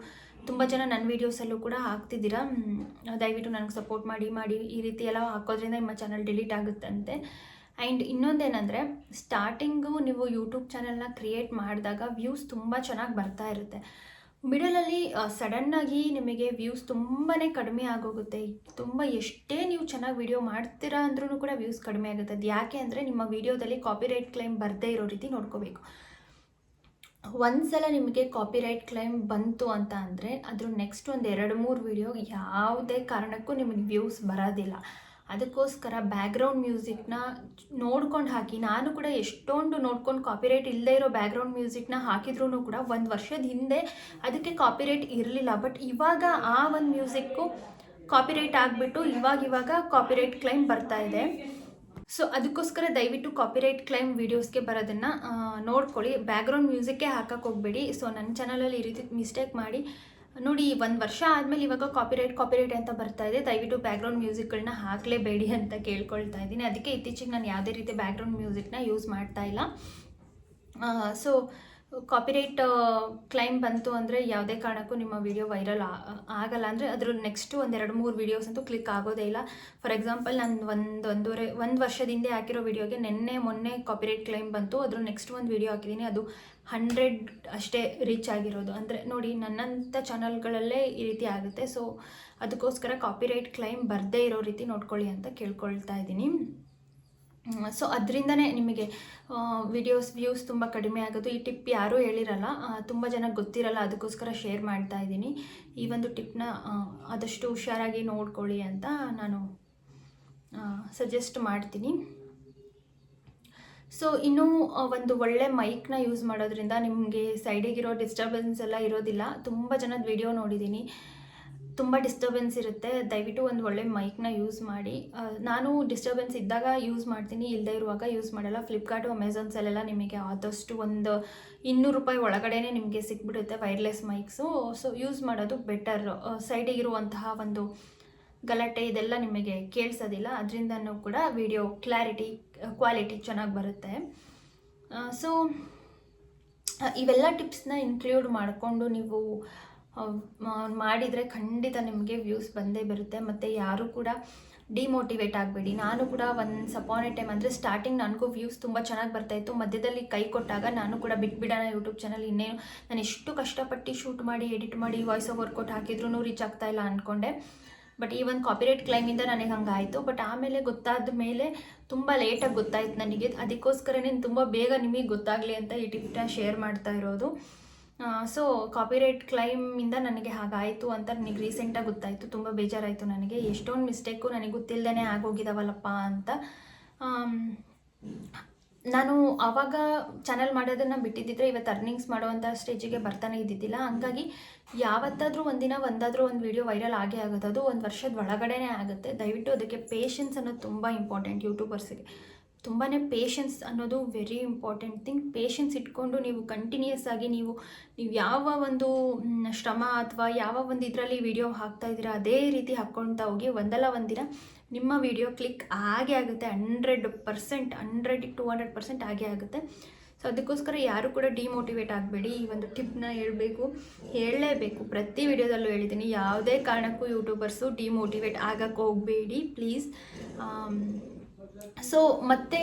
ತುಂಬ ಜನ ನನ್ನ ವೀಡಿಯೋಸಲ್ಲೂ ಕೂಡ ಹಾಕ್ತಿದ್ದೀರಾ. ದಯವಿಟ್ಟು ನನಗೆ ಸಪೋರ್ಟ್ ಮಾಡಿ ಮಾಡಿ ಈ ರೀತಿ ಎಲ್ಲ ಹಾಕೋದ್ರಿಂದ ನಿಮ್ಮ ಚಾನಲ್ ಡಿಲೀಟ್ ಆಗುತ್ತಂತೆ. ಆ್ಯಂಡ್ ಇನ್ನೊಂದೇನೆಂದರೆ ಸ್ಟಾರ್ಟಿಂಗು ನೀವು ಯೂಟ್ಯೂಬ್ ಚಾನಲ್ನ ಕ್ರಿಯೇಟ್ ಮಾಡಿದಾಗ ವ್ಯೂಸ್ ತುಂಬ ಚೆನ್ನಾಗಿ ಬರ್ತಾ ಇರುತ್ತೆ. ಮಿಡಲಲ್ಲಿ ಸಡನ್ನಾಗಿ ನಿಮಗೆ ವ್ಯೂಸ್ ತುಂಬಾ ಕಡಿಮೆ ಆಗೋಗುತ್ತೆ. ತುಂಬ ಎಷ್ಟೇ ನೀವು ಚೆನ್ನಾಗಿ ವಿಡಿಯೋ ಮಾಡ್ತೀರಾ ಅಂದ್ರೂ ಕೂಡ ವ್ಯೂಸ್ ಕಡಿಮೆ ಆಗುತ್ತೆ. ಅದು ಯಾಕೆ ಅಂದರೆ ನಿಮ್ಮ ವಿಡಿಯೋದಲ್ಲಿ ಕಾಪಿರೈಟ್ ಕ್ಲೈಮ್ ಬರದೇ ಇರೋ ರೀತಿ ನೋಡ್ಕೋಬೇಕು. ಒಂದ್ಸಲ ನಿಮಗೆ ಕಾಪಿರೈಟ್ ಕ್ಲೈಮ್ ಬಂತು ಅಂತ ಅಂದರೆ ಅದ್ರ ನೆಕ್ಸ್ಟ್ ಒಂದು ಎರಡು ಮೂರು ವಿಡಿಯೋ ಯಾವುದೇ ಕಾರಣಕ್ಕೂ ನಿಮಗೆ ವ್ಯೂಸ್ ಬರೋದಿಲ್ಲ. ಅದಕ್ಕೋಸ್ಕರ ಬ್ಯಾಕ್ಗ್ರೌಂಡ್ ಮ್ಯೂಸಿಕ್ನ ನೋಡ್ಕೊಂಡು ಹಾಕಿ. ನಾನು ಕೂಡ ಎಷ್ಟೊಂದು ನೋಡ್ಕೊಂಡು ಕಾಪಿರೈಟ್ ಇಲ್ಲದೆ ಇರೋ ಬ್ಯಾಕ್ಗ್ರೌಂಡ್ ಮ್ಯೂಸಿಕ್ನ ಹಾಕಿದ್ರೂ ಕೂಡ ಒಂದು ವರ್ಷದ ಹಿಂದೆ ಅದಕ್ಕೆ ಕಾಪಿರೈಟ್ ಇರಲಿಲ್ಲ. ಬಟ್ ಇವಾಗ ಆ ಒಂದು ಮ್ಯೂಸಿಕ್ಕು ಕಾಪಿರೈಟ್ ಆಗಿಬಿಟ್ಟು ಇವಾಗ ಇವಾಗ ಕಾಪಿರೈಟ್ ಕ್ಲೈಮ್ ಬರ್ತಾ ಇದೆ. ಸೊ ಅದಕ್ಕೋಸ್ಕರ ದಯವಿಟ್ಟು ಕಾಪಿರೈಟ್ ಕ್ಲೈಮ್ ವೀಡಿಯೋಸ್ಗೆ ಬರೋದನ್ನು ನೋಡ್ಕೊಳ್ಳಿ. ಬ್ಯಾಕ್ಗ್ರೌಂಡ್ ಮ್ಯೂಸಿಕ್ಕೇ ಹಾಕಕ್ಕೆ ಹೋಗಬೇಡಿ. ಸೊ ನನ್ನ ಚಾನಲಲ್ಲಿ ಈ ರೀತಿ ಮಿಸ್ಟೇಕ್ ಮಾಡಿ. ನೋಡಿ, ಒಂದು ವರ್ಷ ಆದಮೇಲೆ ಇವಾಗ ಕಾಪಿರೈಟ್ ಕಾಪಿರೈಟ್ ಅಂತ ಬರ್ತಾ ಇದೆ. ದಯವಿಟ್ಟು ಬ್ಯಾಕ್ಗ್ರೌಂಡ್ ಮ್ಯೂಸಿಕ್ಗಳನ್ನ ಹಾಕಲೇಬೇಡಿ ಅಂತ ಕೇಳ್ಕೊಳ್ತಾ ಇದ್ದೀನಿ. ಅದಕ್ಕೆ ಇತ್ತೀಚೆಗೆ ನಾನು ಯಾವುದೇ ರೀತಿ ಬ್ಯಾಕ್ಗ್ರೌಂಡ್ ಮ್ಯೂಸಿಕ್ನ ಯೂಸ್ ಮಾಡ್ತಾ ಇಲ್ಲ. ಸೊ ಕಾಪಿರೈಟ್ ಕ್ಲೈಮ್ ಬಂತು ಅಂದರೆ ಯಾವುದೇ ಕಾರಣಕ್ಕೂ ನಿಮ್ಮ ವಿಡಿಯೋ ವೈರಲ್ ಆಗಲ್ಲ ಅಂದರೆ ಅದ್ರ ನೆಕ್ಸ್ಟು ಒಂದೆರಡು ಮೂರು ವೀಡಿಯೋಸ್ ಅಂತೂ ಕ್ಲಿಕ್ ಆಗೋದೇ ಇಲ್ಲ. ಫಾರ್ ಎಕ್ಸಾಂಪಲ್ ನಾನು ಒಂದು, ಒಂದೂವರೆ, ಒಂದು ವರ್ಷದಿಂದ ಹಾಕಿರೋ ವಿಡಿಯೋಗೆ ನಿನ್ನೆ ಮೊನ್ನೆ ಕಾಪಿರೈಟ್ ಕ್ಲೈಮ್ ಬಂತು. ಅದ್ರ ನೆಕ್ಸ್ಟ್ ಒಂದು ವಿಡಿಯೋ ಹಾಕಿದ್ದೀನಿ ಅದು ಹಂಡ್ರೆಡ್ ಅಷ್ಟೇ ರೀಚ್ ಆಗಿರೋದು. ಅಂದರೆ ನೋಡಿ, ನನ್ನಂಥ ಚಾನಲ್ಗಳಲ್ಲೇ ಈ ರೀತಿ ಆಗುತ್ತೆ. ಸೊ ಅದಕ್ಕೋಸ್ಕರ ಕಾಪಿರೈಟ್ ಕ್ಲೈಮ್ ಬರದೇ ಇರೋ ರೀತಿ ನೋಡ್ಕೊಳ್ಳಿ ಅಂತ ಕೇಳ್ಕೊಳ್ತಾ ಇದ್ದೀನಿ. ಸೊ ಅದರಿಂದನೇ ನಿಮಗೆ ವಿಡಿಯೋಸ್ ವ್ಯೂಸ್ ತುಂಬ ಕಡಿಮೆ ಆಗೋದು. ಈ ಟಿಪ್ ಯಾರೂ ಹೇಳಿರಲ್ಲ. ತುಂಬ ಜನಕ್ಕೆ ಗೊತ್ತಿರಲ್ಲ, ಅದಕ್ಕೋಸ್ಕರ ಶೇರ್ ಮಾಡ್ತಾ ಇದ್ದೀನಿ. ಈ ಒಂದು ಟಿಪ್ನ ಆದಷ್ಟು ಹುಷಾರಾಗಿ ನೋಡ್ಕೊಳ್ಳಿ ಅಂತ ನಾನು ಸಜೆಸ್ಟ್ ಮಾಡ್ತೀನಿ. ಸೊ ಇನ್ನೂ ಒಂದು ಒಳ್ಳೆ ಮೈಕ್ನ ಯೂಸ್ ಮಾಡೋದ್ರಿಂದ ನಿಮಗೆ ಸೈಡಿಗಿರೋ ಡಿಸ್ಟರ್ಬೆನ್ಸ್ ಎಲ್ಲ ಇರೋದಿಲ್ಲ. ತುಂಬ ಜನದ ವಿಡಿಯೋ ನೋಡಿದ್ದೀನಿ ತುಂಬ ಡಿಸ್ಟರ್ಬೆನ್ಸ್ ಇರುತ್ತೆ. ದಯವಿಟ್ಟು ಒಂದು ಒಳ್ಳೆ ಮೈಕ್ನ ಯೂಸ್ ಮಾಡಿ. ನಾನು ಡಿಸ್ಟರ್ಬೆನ್ಸ್ ಇದ್ದಾಗ ಯೂಸ್ ಮಾಡ್ತೀನಿ. ಇಲ್ಲದೆ ಇರುವಾಗ ಯೂಸ್ ಮಾಡಲ್ಲ. ಫ್ಲಿಪ್ಕಾರ್ಟು ಅಮೆಝಾನ್ಸಲ್ಲೆಲ್ಲ ನಿಮಗೆ ಆದಷ್ಟು ಒಂದು ಇನ್ನೂರು ರೂಪಾಯಿ ಒಳಗಡೆನೇ ನಿಮಗೆ ಸಿಕ್ಬಿಡುತ್ತೆ ವೈರ್ಲೆಸ್ ಮೈಕ್ಸು ಸೊ ಯೂಸ್ ಮಾಡೋದು ಬೆಟರ್ ಸೈಡಿಗಿರುವಂತಹ ಒಂದು ಗಲಾಟೆ ಇದೆಲ್ಲ ನಿಮಗೆ ಕೇಳಿಸೋದಿಲ್ಲ. ಅದರಿಂದನೂ ಕೂಡ ವಿಡಿಯೋ ಕ್ಲಾರಿಟಿ ಕ್ವಾಲಿಟಿ ಚೆನ್ನಾಗಿ ಬರುತ್ತೆ. ಸೊ ಇವೆಲ್ಲ ಟಿಪ್ಸ್ನ ಇನ್ಕ್ಲೂಡ್ ಮಾಡಿಕೊಂಡು ನೀವು ಮಾಡಿದರೆ ಖಂಡಿತ ನಿಮಗೆ ವ್ಯೂಸ್ ಬಂದೇ ಬರುತ್ತೆ. ಮತ್ತು ಯಾರೂ ಕೂಡ ಡಿಮೋಟಿವೇಟ್ ಆಗಬೇಡಿ. ನಾನು ಕೂಡ ಒಂದು ಸಪಾನ್ ಟೈಮ್ ಅಂದರೆ ಸ್ಟಾರ್ಟಿಂಗ್ ನನಗೂ ವ್ಯೂಸ್ ತುಂಬ ಚೆನ್ನಾಗಿ ಬರ್ತಾಯಿತ್ತು ಮಧ್ಯದಲ್ಲಿ ಕೈ ಕೊಟ್ಟಾಗ ನಾನು ಕೂಡ ಬಿಟ್ಬಿಡೋಣ ಯೂಟ್ಯೂಬ್ ಚಾನಲ್ ಇನ್ನೇನು. ನಾನು ಎಷ್ಟು ಕಷ್ಟಪಟ್ಟು ಶೂಟ್ ಮಾಡಿ ಎಡಿಟ್ ಮಾಡಿ ವಾಯ್ಸ್ ಓವರ್ ಕೊಟ್ಟು ಹಾಕಿದ್ರೂ ರೀಚ್ ಆಗ್ತಾ ಇಲ್ಲ ಅಂದ್ಕೊಂಡೆ ಬಟ್ ಈ ಒಂದು ಕಾಪಿರೈಟ್ ಕ್ಲೈಮಿಂದ ನನಗೆ ಹಂಗಾಯಿತು ಬಟ್ ಆಮೇಲೆ ಗೊತ್ತಾದ ಮೇಲೆ ತುಂಬ ಲೇಟಾಗಿ ಗೊತ್ತಾಯ್ತು ನನಗೆ. ಅದಕ್ಕೋಸ್ಕರನೇ ತುಂಬ ಬೇಗ ನಿಮಗೆ ಗೊತ್ತಾಗಲಿ ಅಂತ ಈ ಟಿಪ್ನ ಶೇರ್ ಮಾಡ್ತಾ ಇರೋದು. ಸೊ ಕಾಪಿರೈಟ್ ಕ್ಲೈಮಿಂದ ನನಗೆ ಹಾಗಾಯಿತು ಅಂತ ನನಗೆ ರೀಸೆಂಟಾಗಿ ಗೊತ್ತಾಯಿತು. ತುಂಬ ಬೇಜಾರಾಯಿತು ನನಗೆ. ಎಷ್ಟೊಂದು ಮಿಸ್ಟೇಕು ನನಗೆ ಗೊತ್ತಿಲ್ಲದೇ ಆಗೋಗಿದಾವಲ್ಲಪ್ಪ ಅಂತ. ನಾನು ಆವಾಗ ಚಾನಲ್ ಮಾಡೋದನ್ನು ಬಿಟ್ಟಿದ್ದಿದ್ರೆ ಇವತ್ತು ಅರ್ನಿಂಗ್ಸ್ ಮಾಡುವಂಥ ಸ್ಟೇಜಿಗೆ ಬರ್ತಾನೆ ಇದ್ದಿದ್ದಿಲ್ಲ. ಹಂಗಾಗಿ ಯಾವತ್ತಾದರೂ ಒಂದಿನ ಒಂದಾದರೂ ಒಂದು ವಿಡಿಯೋ ವೈರಲ್ ಆಗೇ ಆಗುತ್ತೆ. ಅದು ಒಂದು ವರ್ಷದ ಒಳಗಡೆನೇ ಆಗುತ್ತೆ. ದಯವಿಟ್ಟು ಅದಕ್ಕೆ ಪೇಷನ್ಸ್ ಅನ್ನೋದು ತುಂಬ ಇಂಪಾರ್ಟೆಂಟ್ ಯೂಟ್ಯೂಬರ್ಸಿಗೆ ತುಂಬಾ ಪೇಷನ್ಸ್ ಅನ್ನೋದು ವೆರಿ ಇಂಪಾರ್ಟೆಂಟ್ ಥಿಂಗ್ ಪೇಷನ್ಸ್ ಇಟ್ಕೊಂಡು ನೀವು ಕಂಟಿನ್ಯೂಸ್ ಆಗಿ ನೀವು ನೀವು ಯಾವ ಒಂದು ಶ್ರಮ ಅಥವಾ ಯಾವ ಒಂದು ಇದರಲ್ಲಿ ವಿಡಿಯೋ ಹಾಕ್ತಾ ಇದ್ದೀರಾ, ಅದೇ ರೀತಿ ಹಾಕ್ಕೊಳ್ತಾ ಹೋಗಿ ಒಂದಲ್ಲ ಒಂದಿನ ನಿಮ್ಮ ವಿಡಿಯೋ ಕ್ಲಿಕ್ ಆಗೇ ಆಗುತ್ತೆ. Hundred percent hundred to hundred percent ಆಗೇ ಆಗುತ್ತೆ. ಸೊ ಅದಕ್ಕೋಸ್ಕರ ಯಾರು ಕೂಡ ಡಿಮೋಟಿವೇಟ್ ಆಗಬೇಡಿ. ಈ ಒಂದು ಟಿಪ್ನ ಹೇಳಬೇಕು, ಹೇಳಲೇಬೇಕು. ಪ್ರತಿ ವಿಡಿಯೋದಲ್ಲೂ ಹೇಳಿದ್ದೀನಿ. ಯಾವುದೇ ಕಾರಣಕ್ಕೂ ಯೂಟ್ಯೂಬರ್ಸು ಡಿಮೋಟಿವೇಟ್ ಆಗಕ್ಕೆ ಹೋಗಬೇಡಿ. ಪ್ಲೀಸ್ ಸೊ ಮತ್ತೆ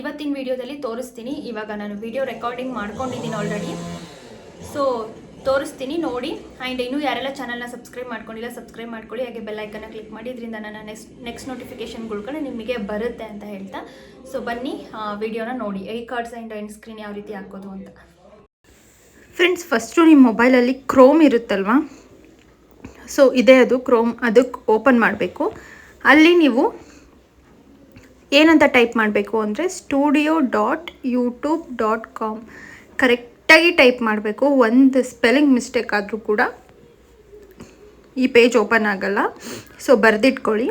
ಇವತ್ತಿನ ವಿಡಿಯೋದಲ್ಲಿ ತೋರಿಸ್ತೀನಿ. ಇವಾಗ ನಾನು ವಿಡಿಯೋ ರೆಕಾರ್ಡಿಂಗ್ ಮಾಡ್ಕೊಂಡಿದ್ದೀನಿ ಆಲ್ರೆಡಿ ಸೊ ತೋರಿಸ್ತೀನಿ ನೋಡಿ. ಆ್ಯಂಡ್ ಇನ್ನೂ ಯಾರೆಲ್ಲ ಚಾನಲ್ನ ಸಬ್ಸ್ಕ್ರೈಬ್ ಮಾಡ್ಕೊಂಡಿಲ್ಲ ಸಬ್ಸ್ಕ್ರೈಬ್ ಮಾಡ್ಕೊಳ್ಳಿ. ಹಾಗೆ ಬೆಲ್ಲೈಕನ್ನ ಕ್ಲಿಕ್ ಮಾಡಿ. ಇದರಿಂದ ನನ್ನ ನೆಕ್ಸ್ಟ್ ನೆಕ್ಸ್ಟ್ ನೋಟಿಫಿಕೇಶನ್ಗಳು ಕೂಡ ನಿಮಗೆ ಬರುತ್ತೆ ಅಂತ ಹೇಳ್ತಾ. ಸೊ ಬನ್ನಿ ವಿಡಿಯೋನ ನೋಡಿ. I cards and end screen ಯಾವ ರೀತಿ ಹಾಕೋದು ಅಂತ. ಫ್ರೆಂಡ್ಸ್ ಫಸ್ಟು ನಿಮ್ಮ ಮೊಬೈಲಲ್ಲಿ ಕ್ರೋಮ್ ಇರುತ್ತಲ್ವಾ? ಸೊ ಇದೇ ಅದು. ಕ್ರೋಮ್ ಅದಕ್ಕೆ ಓಪನ್ ಮಾಡಬೇಕು. ಅಲ್ಲಿ ನೀವು ಏನಂತ ಟೈಪ್ ಮಾಡಬೇಕು ಅಂದರೆ studio dot YouTube dot com ಕರೆಕ್ಟಾಗಿ ಟೈಪ್ ಮಾಡಬೇಕು. ಒಂದು ಸ್ಪೆಲ್ಲಿಂಗ್ ಮಿಸ್ಟೇಕ್ ಆದರೂ ಕೂಡ ಈ ಪೇಜ್ ಓಪನ್ ಆಗಲ್ಲ. So ಬರೆದಿಟ್ಕೊಳ್ಳಿ.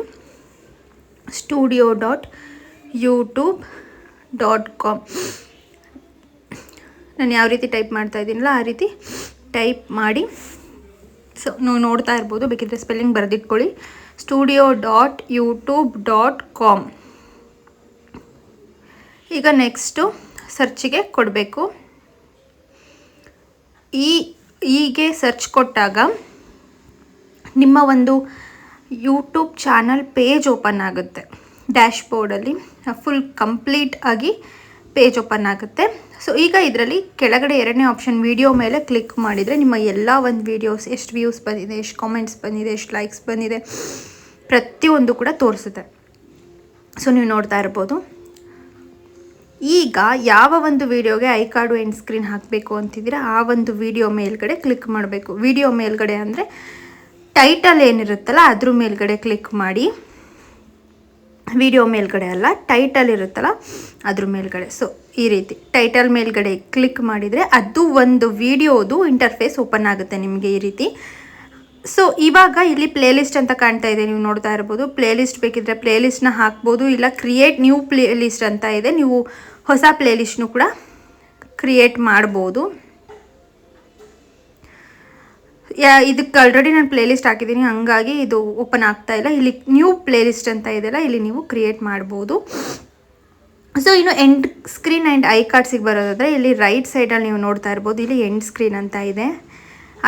Studio dot YouTube dot com ನಾನು ಯಾವ ರೀತಿ ಟೈಪ್ ಮಾಡ್ತಾ ಇದ್ದೀನಲ್ಲ, ಆ ರೀತಿ ಟೈಪ್ ಮಾಡಿ. ಸೊ ನೀವು ನೋಡ್ತಾ ಇರ್ಬೋದು. ಬೇಕಿದ್ರೆ spelling ಬರೆದಿಟ್ಕೊಳ್ಳಿ. Studio dot YouTube dot com ಈಗ ನೆಕ್ಸ್ಟು ಸರ್ಚಿಗೆ ಕೊಡಬೇಕು. ಈ, ಹೀಗೆ ಸರ್ಚ್ ಕೊಟ್ಟಾಗ ನಿಮ್ಮ ಒಂದು ಯೂಟ್ಯೂಬ್ ಚಾನಲ್ ಪೇಜ್ ಓಪನ್ ಆಗುತ್ತೆ. ಡ್ಯಾಶ್ ಬೋರ್ಡಲ್ಲಿ ಫುಲ್ ಕಂಪ್ಲೀಟ್ ಆಗಿ ಪೇಜ್ ಓಪನ್ ಆಗುತ್ತೆ. ಸೊ ಈಗ ಇದರಲ್ಲಿ ಕೆಳಗಡೆ ಎರಡನೇ ಆಪ್ಷನ್ ವಿಡಿಯೋ ಮೇಲೆ ಕ್ಲಿಕ್ ಮಾಡಿದರೆ ನಿಮ್ಮ ಎಲ್ಲ ಒಂದು ವೀಡಿಯೋಸ್ ಎಷ್ಟು ವ್ಯೂಸ್ ಬಂದಿದೆ, ಎಷ್ಟು ಕಾಮೆಂಟ್ಸ್ ಬಂದಿದೆ, ಎಷ್ಟು ಲೈಕ್ಸ್ ಬಂದಿದೆ, ಪ್ರತಿಯೊಂದು ಕೂಡ ತೋರಿಸುತ್ತೆ. ಸೊ ನೀವು ನೋಡ್ತಾ ಇರ್ಬೋದು. ಈಗ ಯಾವ ಒಂದು ವಿಡಿಯೋಗೆ ಐ ಕಾರ್ಡು ಎಂಡ್ ಸ್ಕ್ರೀನ್ ಹಾಕಬೇಕು ಅಂತಿದ್ದೀರಾ, ಆ ಒಂದು ವಿಡಿಯೋ ಮೇಲ್ಗಡೆ ಕ್ಲಿಕ್ ಮಾಡಬೇಕು. ವಿಡಿಯೋ ಮೇಲ್ಗಡೆ ಅಂದರೆ ಟೈಟಲ್ ಏನಿರುತ್ತಲ್ಲ, ಅದ್ರ ಮೇಲ್ಗಡೆ ಕ್ಲಿಕ್ ಮಾಡಿ. ವಿಡಿಯೋ ಮೇಲ್ಗಡೆ ಅಲ್ಲ, ಟೈಟಲ್ ಇರುತ್ತಲ್ಲ, ಅದ್ರ ಮೇಲ್ಗಡೆ. ಸೊ ಈ ರೀತಿ ಟೈಟಲ್ ಮೇಲ್ಗಡೆ ಕ್ಲಿಕ್ ಮಾಡಿದರೆ ಅದು ಒಂದು ವಿಡಿಯೋದು ಇಂಟರ್ಫೇಸ್ ಓಪನ್ ಆಗುತ್ತೆ ನಿಮಗೆ ಈ ರೀತಿ. ಸೊ ಇವಾಗ ಇಲ್ಲಿ ಪ್ಲೇಲಿಸ್ಟ್ ಅಂತ ಕಾಣ್ತಾ ಇದೆ, ನೀವು ನೋಡ್ತಾ ಇರ್ಬೋದು. ಪ್ಲೇಲಿಸ್ಟ್ ಬೇಕಿದ್ರೆ ಪ್ಲೇಲಿಸ್ಟ್ನ ಹಾಕ್ಬೋದು, ಇಲ್ಲ ಕ್ರಿಯೇಟ್ ನ್ಯೂ ಪ್ಲೇಲಿಸ್ಟ್ ಅಂತ ಇದೆ. ನೀವು ಹೊಸ ಪ್ಲೇಲಿಸ್ಟ್ನು ಕೂಡ ಕ್ರಿಯೇಟ್ ಮಾಡ್ಬೋದು. ಇದಕ್ಕೆ ಆಲ್ರೆಡಿ ನಾನು ಪ್ಲೇಲಿಸ್ಟ್ ಹಾಕಿದ್ದೀನಿ. ಹಂಗಾಗಿ ಇದು ಓಪನ್ ಆಗ್ತಾ ಇಲ್ಲ. ಇಲ್ಲಿ ನ್ಯೂ ಪ್ಲೇಲಿಸ್ಟ್ ಅಂತ ಇದೆಯಲ್ಲ, ಇಲ್ಲಿ ನೀವು ಕ್ರಿಯೇಟ್ ಮಾಡ್ಬೋದು. ಸೊ ಇನ್ನು ಎಂಡ್ ಸ್ಕ್ರೀನ್ ಆ್ಯಂಡ್ ಐ ಕಾರ್ಡ್ಸಿಗೆ ಬರೋದಾದರೆ, ಇಲ್ಲಿ ರೈಟ್ ಸೈಡಲ್ಲಿ ನೀವು ನೋಡ್ತಾ ಇರ್ಬೋದು. ಇಲ್ಲಿ ಎಂಡ್ ಸ್ಕ್ರೀನ್ ಅಂತ ಇದೆ.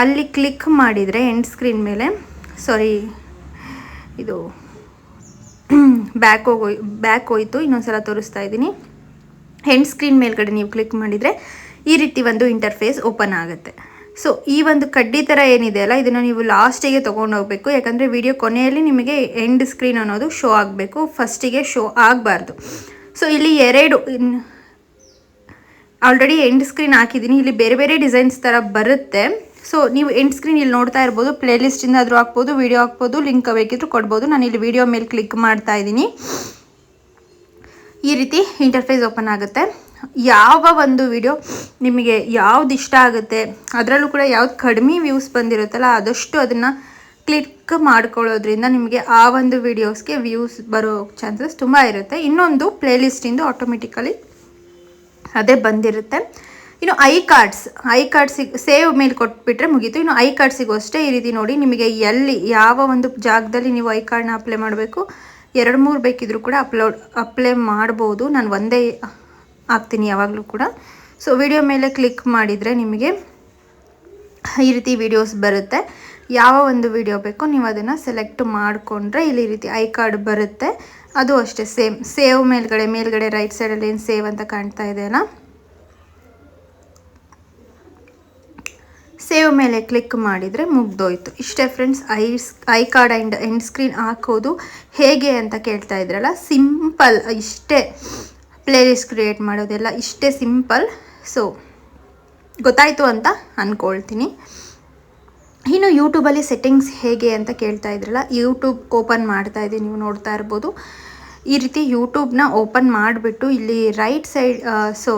ಅಲ್ಲಿ ಕ್ಲಿಕ್ ಮಾಡಿದರೆ ಎಂಡ್ ಸ್ಕ್ರೀನ್ ಮೇಲೆ ಸಾರಿ ಇದು <clears throat> ಬ್ಯಾಕ್ ಹೋಗೋ ಬ್ಯಾಕ್ ಹೋಯ್ತು. ಇನ್ನೊಂದು ಸಲ ತೋರಿಸ್ತಾ ಇದ್ದೀನಿ. ಎಂಡ್ ಸ್ಕ್ರೀನ್ ಮೇಲ್ಗಡೆ ನೀವು ಕ್ಲಿಕ್ ಮಾಡಿದರೆ ಈ ರೀತಿ ಒಂದು ಇಂಟರ್ಫೇಸ್ ಓಪನ್ ಆಗುತ್ತೆ. ಸೊ ಈ ಒಂದು ಕಡ್ಡಿ ಥರ ಏನಿದೆ ಅಲ್ಲ, ಇದನ್ನು ನೀವು ಲಾಸ್ಟಿಗೆ ತೊಗೊಂಡು ಹೋಗಬೇಕು. ಯಾಕಂದರೆ ವಿಡಿಯೋ ಕೊನೆಯಲ್ಲಿ ನಿಮಗೆ ಎಂಡ್ ಸ್ಕ್ರೀನ್ ಅನ್ನೋದು ಶೋ ಆಗಬೇಕು. ಫಸ್ಟಿಗೆ ಶೋ ಆಗಬಾರ್ದು. ಸೊ ಇಲ್ಲಿ ಎರಡು ಆಲ್ರೆಡಿ ಎಂಡ್ ಸ್ಕ್ರೀನ್ ಹಾಕಿದ್ದೀನಿ. ಇಲ್ಲಿ ಬೇರೆ ಬೇರೆ ಡಿಸೈನ್ಸ್ ಥರ ಬರುತ್ತೆ. ಸೊ ನೀವು ಎಂಡ್ ಸ್ಕ್ರೀನ್ ಇಲ್ಲಿ ನೋಡ್ತಾ ಇರ್ಬೋದು. ಪ್ಲೇಲಿಸ್ಟಿಂದ ಆದರೂ ಹಾಕ್ಬೋದು ವಿಡಿಯೋ ಹಾಕ್ಬೋದು ಲಿಂಕ್ ಬೇಕಿದ್ರು ಕೊಡ್ಬೋದು. ನಾನು ಇಲ್ಲಿ ವೀಡಿಯೋ ಮೇಲೆ ಕ್ಲಿಕ್ ಮಾಡ್ತಾ ಇದ್ದೀನಿ. ಈ ರೀತಿ ಇಂಟರ್ಫೇಸ್ ಓಪನ್ ಆಗುತ್ತೆ. ಯಾವ ಒಂದು ವಿಡಿಯೋ ನಿಮಗೆ ಯಾವ್ದು ಇಷ್ಟ ಆಗುತ್ತೆ, ಅದರಲ್ಲೂ ಕೂಡ ಯಾವ್ದು ಕಡಿಮೆ ವ್ಯೂಸ್ ಬಂದಿರುತ್ತಲ್ಲ, ಆದಷ್ಟು ಅದನ್ನು ಕ್ಲಿಕ್ ಮಾಡ್ಕೊಳ್ಳೋದ್ರಿಂದ ನಿಮಗೆ ಆ ಒಂದು ವಿಡಿಯೋಸ್ಗೆ ವ್ಯೂಸ್ ಬರೋ ಚಾನ್ಸಸ್ ತುಂಬ ಇರುತ್ತೆ. ಇನ್ನೊಂದು ಪ್ಲೇಲಿಸ್ಟಿಂದು ಆಟೋಮೆಟಿಕಲಿ ಅದೇ ಬಂದಿರುತ್ತೆ. ಇನ್ನು ಐ ಕಾರ್ಡ್ಸ್ ಐ ಕಾರ್ಡ್ಸಿಗೆ ಸೇವ್ ಮೇಲೆ ಕೊಟ್ಬಿಟ್ರೆ ಮುಗೀತು. ಇನ್ನು ಐ ಕಾರ್ಡ್ಸಿಗೂ ಅಷ್ಟೇ ಈ ರೀತಿ ನೋಡಿ ನಿಮಗೆ ಎಲ್ಲಿ, ಯಾವ ಒಂದು ಜಾಗದಲ್ಲಿ ನೀವು ಐ ಕಾರ್ಡ್ನ ಅಪ್ಲೈ ಮಾಡಬೇಕು ಎರಡು ಮೂರು ಬೇಕಿದ್ರೂ ಕೂಡ ಅಪ್ಲೋಡ್, ಅಪ್ಲೈ ಮಾಡ್ಬೋದು. ನಾನು ಒಂದೇ ಹಾಕ್ತೀನಿ ಯಾವಾಗಲೂ ಕೂಡ. ಸೊ ವಿಡಿಯೋ ಮೇಲೆ ಕ್ಲಿಕ್ ಮಾಡಿದರೆ ನಿಮಗೆ ಈ ರೀತಿ ವಿಡಿಯೋಸ್ ಬರುತ್ತೆ. ಯಾವ ಒಂದು ವಿಡಿಯೋ ಬೇಕೋ ನೀವು ಅದನ್ನು ಸೆಲೆಕ್ಟ್ ಮಾಡಿಕೊಂಡ್ರೆ ಇಲ್ಲಿ ರೀತಿ ಐ ಕಾರ್ಡ್ ಬರುತ್ತೆ. ಅದು ಅಷ್ಟೇ ಸೇಮ್ ಸೇವ್ ಮೇಲ್ಗಡೆ ಮೇಲ್ಗಡೆ ರೈಟ್ ಸೈಡಲ್ಲಿ ಏನು ಸೇವ್ ಅಂತ ಕಾಣ್ತಾ ಇದೆಯಲ್ಲ ಸೇವ್ ಮೇಲೆ ಕ್ಲಿಕ್ ಮಾಡಿದರೆ ಮುಗ್ದೋಯ್ತು. ಇಷ್ಟೇ friends ice I card and end screen ಹಾಕೋದು ಹೇಗೆ ಅಂತ ಕೇಳ್ತಾ ಇದ್ರಲ್ಲ? ಸಿಂಪಲ್ ಇಷ್ಟೇ ಪ್ಲೇಲಿಸ್ಟ್ ಕ್ರಿಯೇಟ್ ಮಾಡೋದೆಲ್ಲ ಇಷ್ಟೇ ಸಿಂಪಲ್ ಸೊ ಗೊತ್ತಾಯಿತು ಅಂತ ಅಂದ್ಕೊಳ್ತೀನಿ ಇನ್ನು ಯೂಟ್ಯೂಬಲ್ಲಿ ಸೆಟ್ಟಿಂಗ್ಸ್ ಹೇಗೆ ಅಂತ ಕೇಳ್ತಾ ಇದ್ರಲ್ಲ ಯೂಟ್ಯೂಬ್ ಓಪನ್ ಮಾಡ್ತಾ ಇದ್ದೀನಿ ನೀವು ನೋಡ್ತಾ ಇರ್ಬೋದು. ಈ ರೀತಿ ಯೂಟ್ಯೂಬ್ನ ಓಪನ್ ಮಾಡಿಬಿಟ್ಟು ಇಲ್ಲಿ ರೈಟ್ ಸೈಡ್ ಸೊ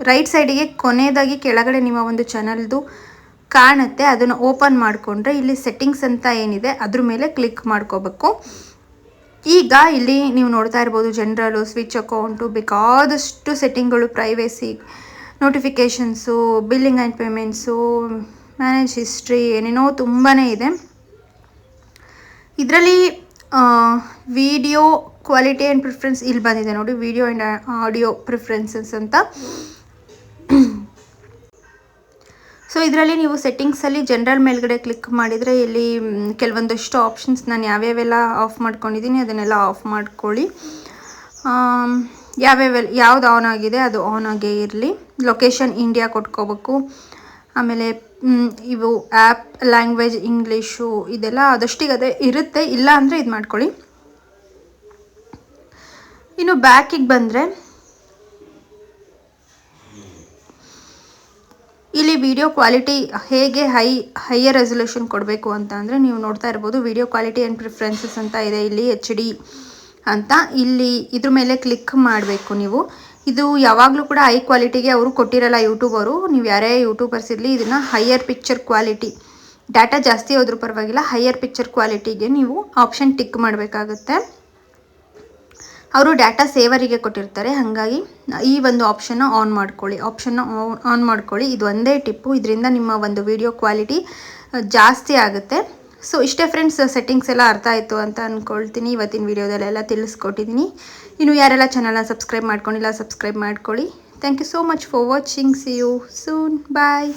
ರೈಟ್ ಸೈಡಿಗೆ ಕೊನೆಯದಾಗಿ ಕೆಳಗಡೆ ನಿಮ್ಮ ಒಂದು ಚಾನಲ್ದು ಕಾಣುತ್ತೆ, ಅದನ್ನು ಓಪನ್ ಮಾಡಿಕೊಂಡ್ರೆ ಇಲ್ಲಿ ಸೆಟ್ಟಿಂಗ್ಸ್ ಅಂತ ಏನಿದೆ, ಅದ್ರ ಮೇಲೆ ಕ್ಲಿಕ್ ಮಾಡ್ಕೋಬೇಕು. ಈಗ ಇಲ್ಲಿ ನೀವು ನೋಡ್ತಾ ಇರ್ಬೋದು ಜನರಲು ಸ್ವಿಚ್ ಅಕೌಂಟು ಬೇಕಾದಷ್ಟು ಸೆಟ್ಟಿಂಗ್ಗಳು privacy notifications billing and payments manage history ಏನೇನೋ ತುಂಬಾ ಇದೆ. ಇದರಲ್ಲಿ ವಿಡಿಯೋ ಕ್ವಾಲಿಟಿ ಆ್ಯಂಡ್ ಪ್ರಿಫ್ರೆನ್ಸ್ ಇಲ್ಲಿ ಬಂದಿದೆ ನೋಡಿ ವಿಡಿಯೋ ಆ್ಯಂಡ್ ಆಡಿಯೋ ಪ್ರಿಫ್ರೆನ್ಸಸ್ ಅಂತ. ಸೊ ಇದರಲ್ಲಿ ನೀವು ಸೆಟ್ಟಿಂಗ್ಸಲ್ಲಿ ಜನರಲ್ ಮೇಲ್ಗಡೆ ಕ್ಲಿಕ್ ಮಾಡಿದರೆ ಇಲ್ಲಿ ಕೆಲವೊಂದಷ್ಟು ಆಪ್ಷನ್ಸ್ ನಾನು ಯಾವ್ಯಾವೆಲ್ಲ ಆಫ್ ಮಾಡ್ಕೊಂಡಿದ್ದೀನಿ ಅದನ್ನೆಲ್ಲ ಆಫ್ ಮಾಡ್ಕೊಳ್ಳಿ. ಯಾವ್ಯಾವೆಲ್ಲ, ಯಾವ್ದು ಆನ್ ಆಗಿದೆ ಅದು ಆನ್ ಆಗೇ ಇರಲಿ. ಲೊಕೇಶನ್ ಇಂಡಿಯಾ ಕೊಟ್ಕೋಬೇಕು. ಆಮೇಲೆ ಇವು ಆ್ಯಪ್ ಲ್ಯಾಂಗ್ವೇಜ್ ಇಂಗ್ಲೀಷು ಇದೆಲ್ಲ ಆದಷ್ಟಿಗೆ ಅದೇ ಇರುತ್ತೆ. ಇಲ್ಲ ಅಂದರೆ ಇದು ಮಾಡ್ಕೊಳ್ಳಿ ಇನ್ನು ಬ್ಯಾಕಿಗೆ ಬಂದರೆ ಇಲ್ಲಿ ವಿಡಿಯೋ ಕ್ವಾಲಿಟಿ ಹೇಗೆ ಹೈ ಹೈಯರ್ ರೆಸೊಲ್ಯೂಷನ್ ಕೊಡಬೇಕು ಅಂತ ಅಂದರೆ ನೀವು ನೋಡ್ತಾ ಇರ್ಬೋದು. ವಿಡಿಯೋ ಕ್ವಾಲಿಟಿ ಆ್ಯಂಡ್ ಪ್ರಿಫರೆನ್ಸಸ್ ಅಂತ ಇದೆ ಇಲ್ಲಿ ಎಚ್ ಡಿ ಅಂತ. ಇಲ್ಲಿ ಇದ್ರ ಮೇಲೆ ಕ್ಲಿಕ್ ಮಾಡಬೇಕು ನೀವು. ಇದು ಯಾವಾಗಲೂ ಕೂಡ ಹೈ ಕ್ವಾಲಿಟಿಗೆ ಅವರು ಕೊಟ್ಟಿರಲ್ಲ ಯೂಟ್ಯೂಬರು ನೀವು ಯಾರೇ ಯೂಟ್ಯೂಬರ್ಸ್ ಇರಲಿ, ಇದನ್ನು ಹೈಯರ್ ಪಿಕ್ಚರ್ ಕ್ವಾಲಿಟಿ ಡಾಟಾ ಜಾಸ್ತಿ ಹೋದ್ರೂ ಪರವಾಗಿಲ್ಲ ಹೈಯರ್ ಪಿಕ್ಚರ್ ಕ್ವಾಲಿಟಿಗೆ ನೀವು ಆಪ್ಷನ್ ಟಿಕ್ ಮಾಡಬೇಕಾಗುತ್ತೆ. ಅವರು ಡಾಟಾ ಸೇವರಿಗೆ ಕೊಟ್ಟಿರ್ತಾರೆ. ಹಾಗಾಗಿ, ಈ ಒಂದು ಆಪ್ಷನ್ನ ಆನ್ ಮಾಡ್ಕೊಳ್ಳಿ. ಆಪ್ಷನ್ನ ಆನ್ ಮಾಡ್ಕೊಳ್ಳಿ. ಇದು ಒಂದೇ ಟಿಪ್ಪು ಇದರಿಂದ ನಿಮ್ಮ ಒಂದು ವಿಡಿಯೋ ಕ್ವಾಲಿಟಿ ಜಾಸ್ತಿ ಆಗುತ್ತೆ. ಸೊ ಇಷ್ಟೇ ಫ್ರೆಂಡ್ಸ್ ಸೆಟ್ಟಿಂಗ್ಸ್ ಎಲ್ಲ ಅರ್ಥ ಆಯಿತು ಅಂತ ಅಂದ್ಕೊಳ್ತೀನಿ ಇವತ್ತಿನ ವೀಡಿಯೋದಲ್ಲೆಲ್ಲ ತಿಳಿಸ್ಕೊಟ್ಟಿದ್ದೀನಿ. ಇನ್ನು ಯಾರೆಲ್ಲ ಚಾನಲ್ನ ಸಬ್ಸ್ಕ್ರೈಬ್ ಮಾಡ್ಕೊಂಡಿಲ್ಲ ಸಬ್ಸ್ಕ್ರೈಬ್ ಮಾಡ್ಕೊಳ್ಳಿ. Thank you so much for watching see you soon bye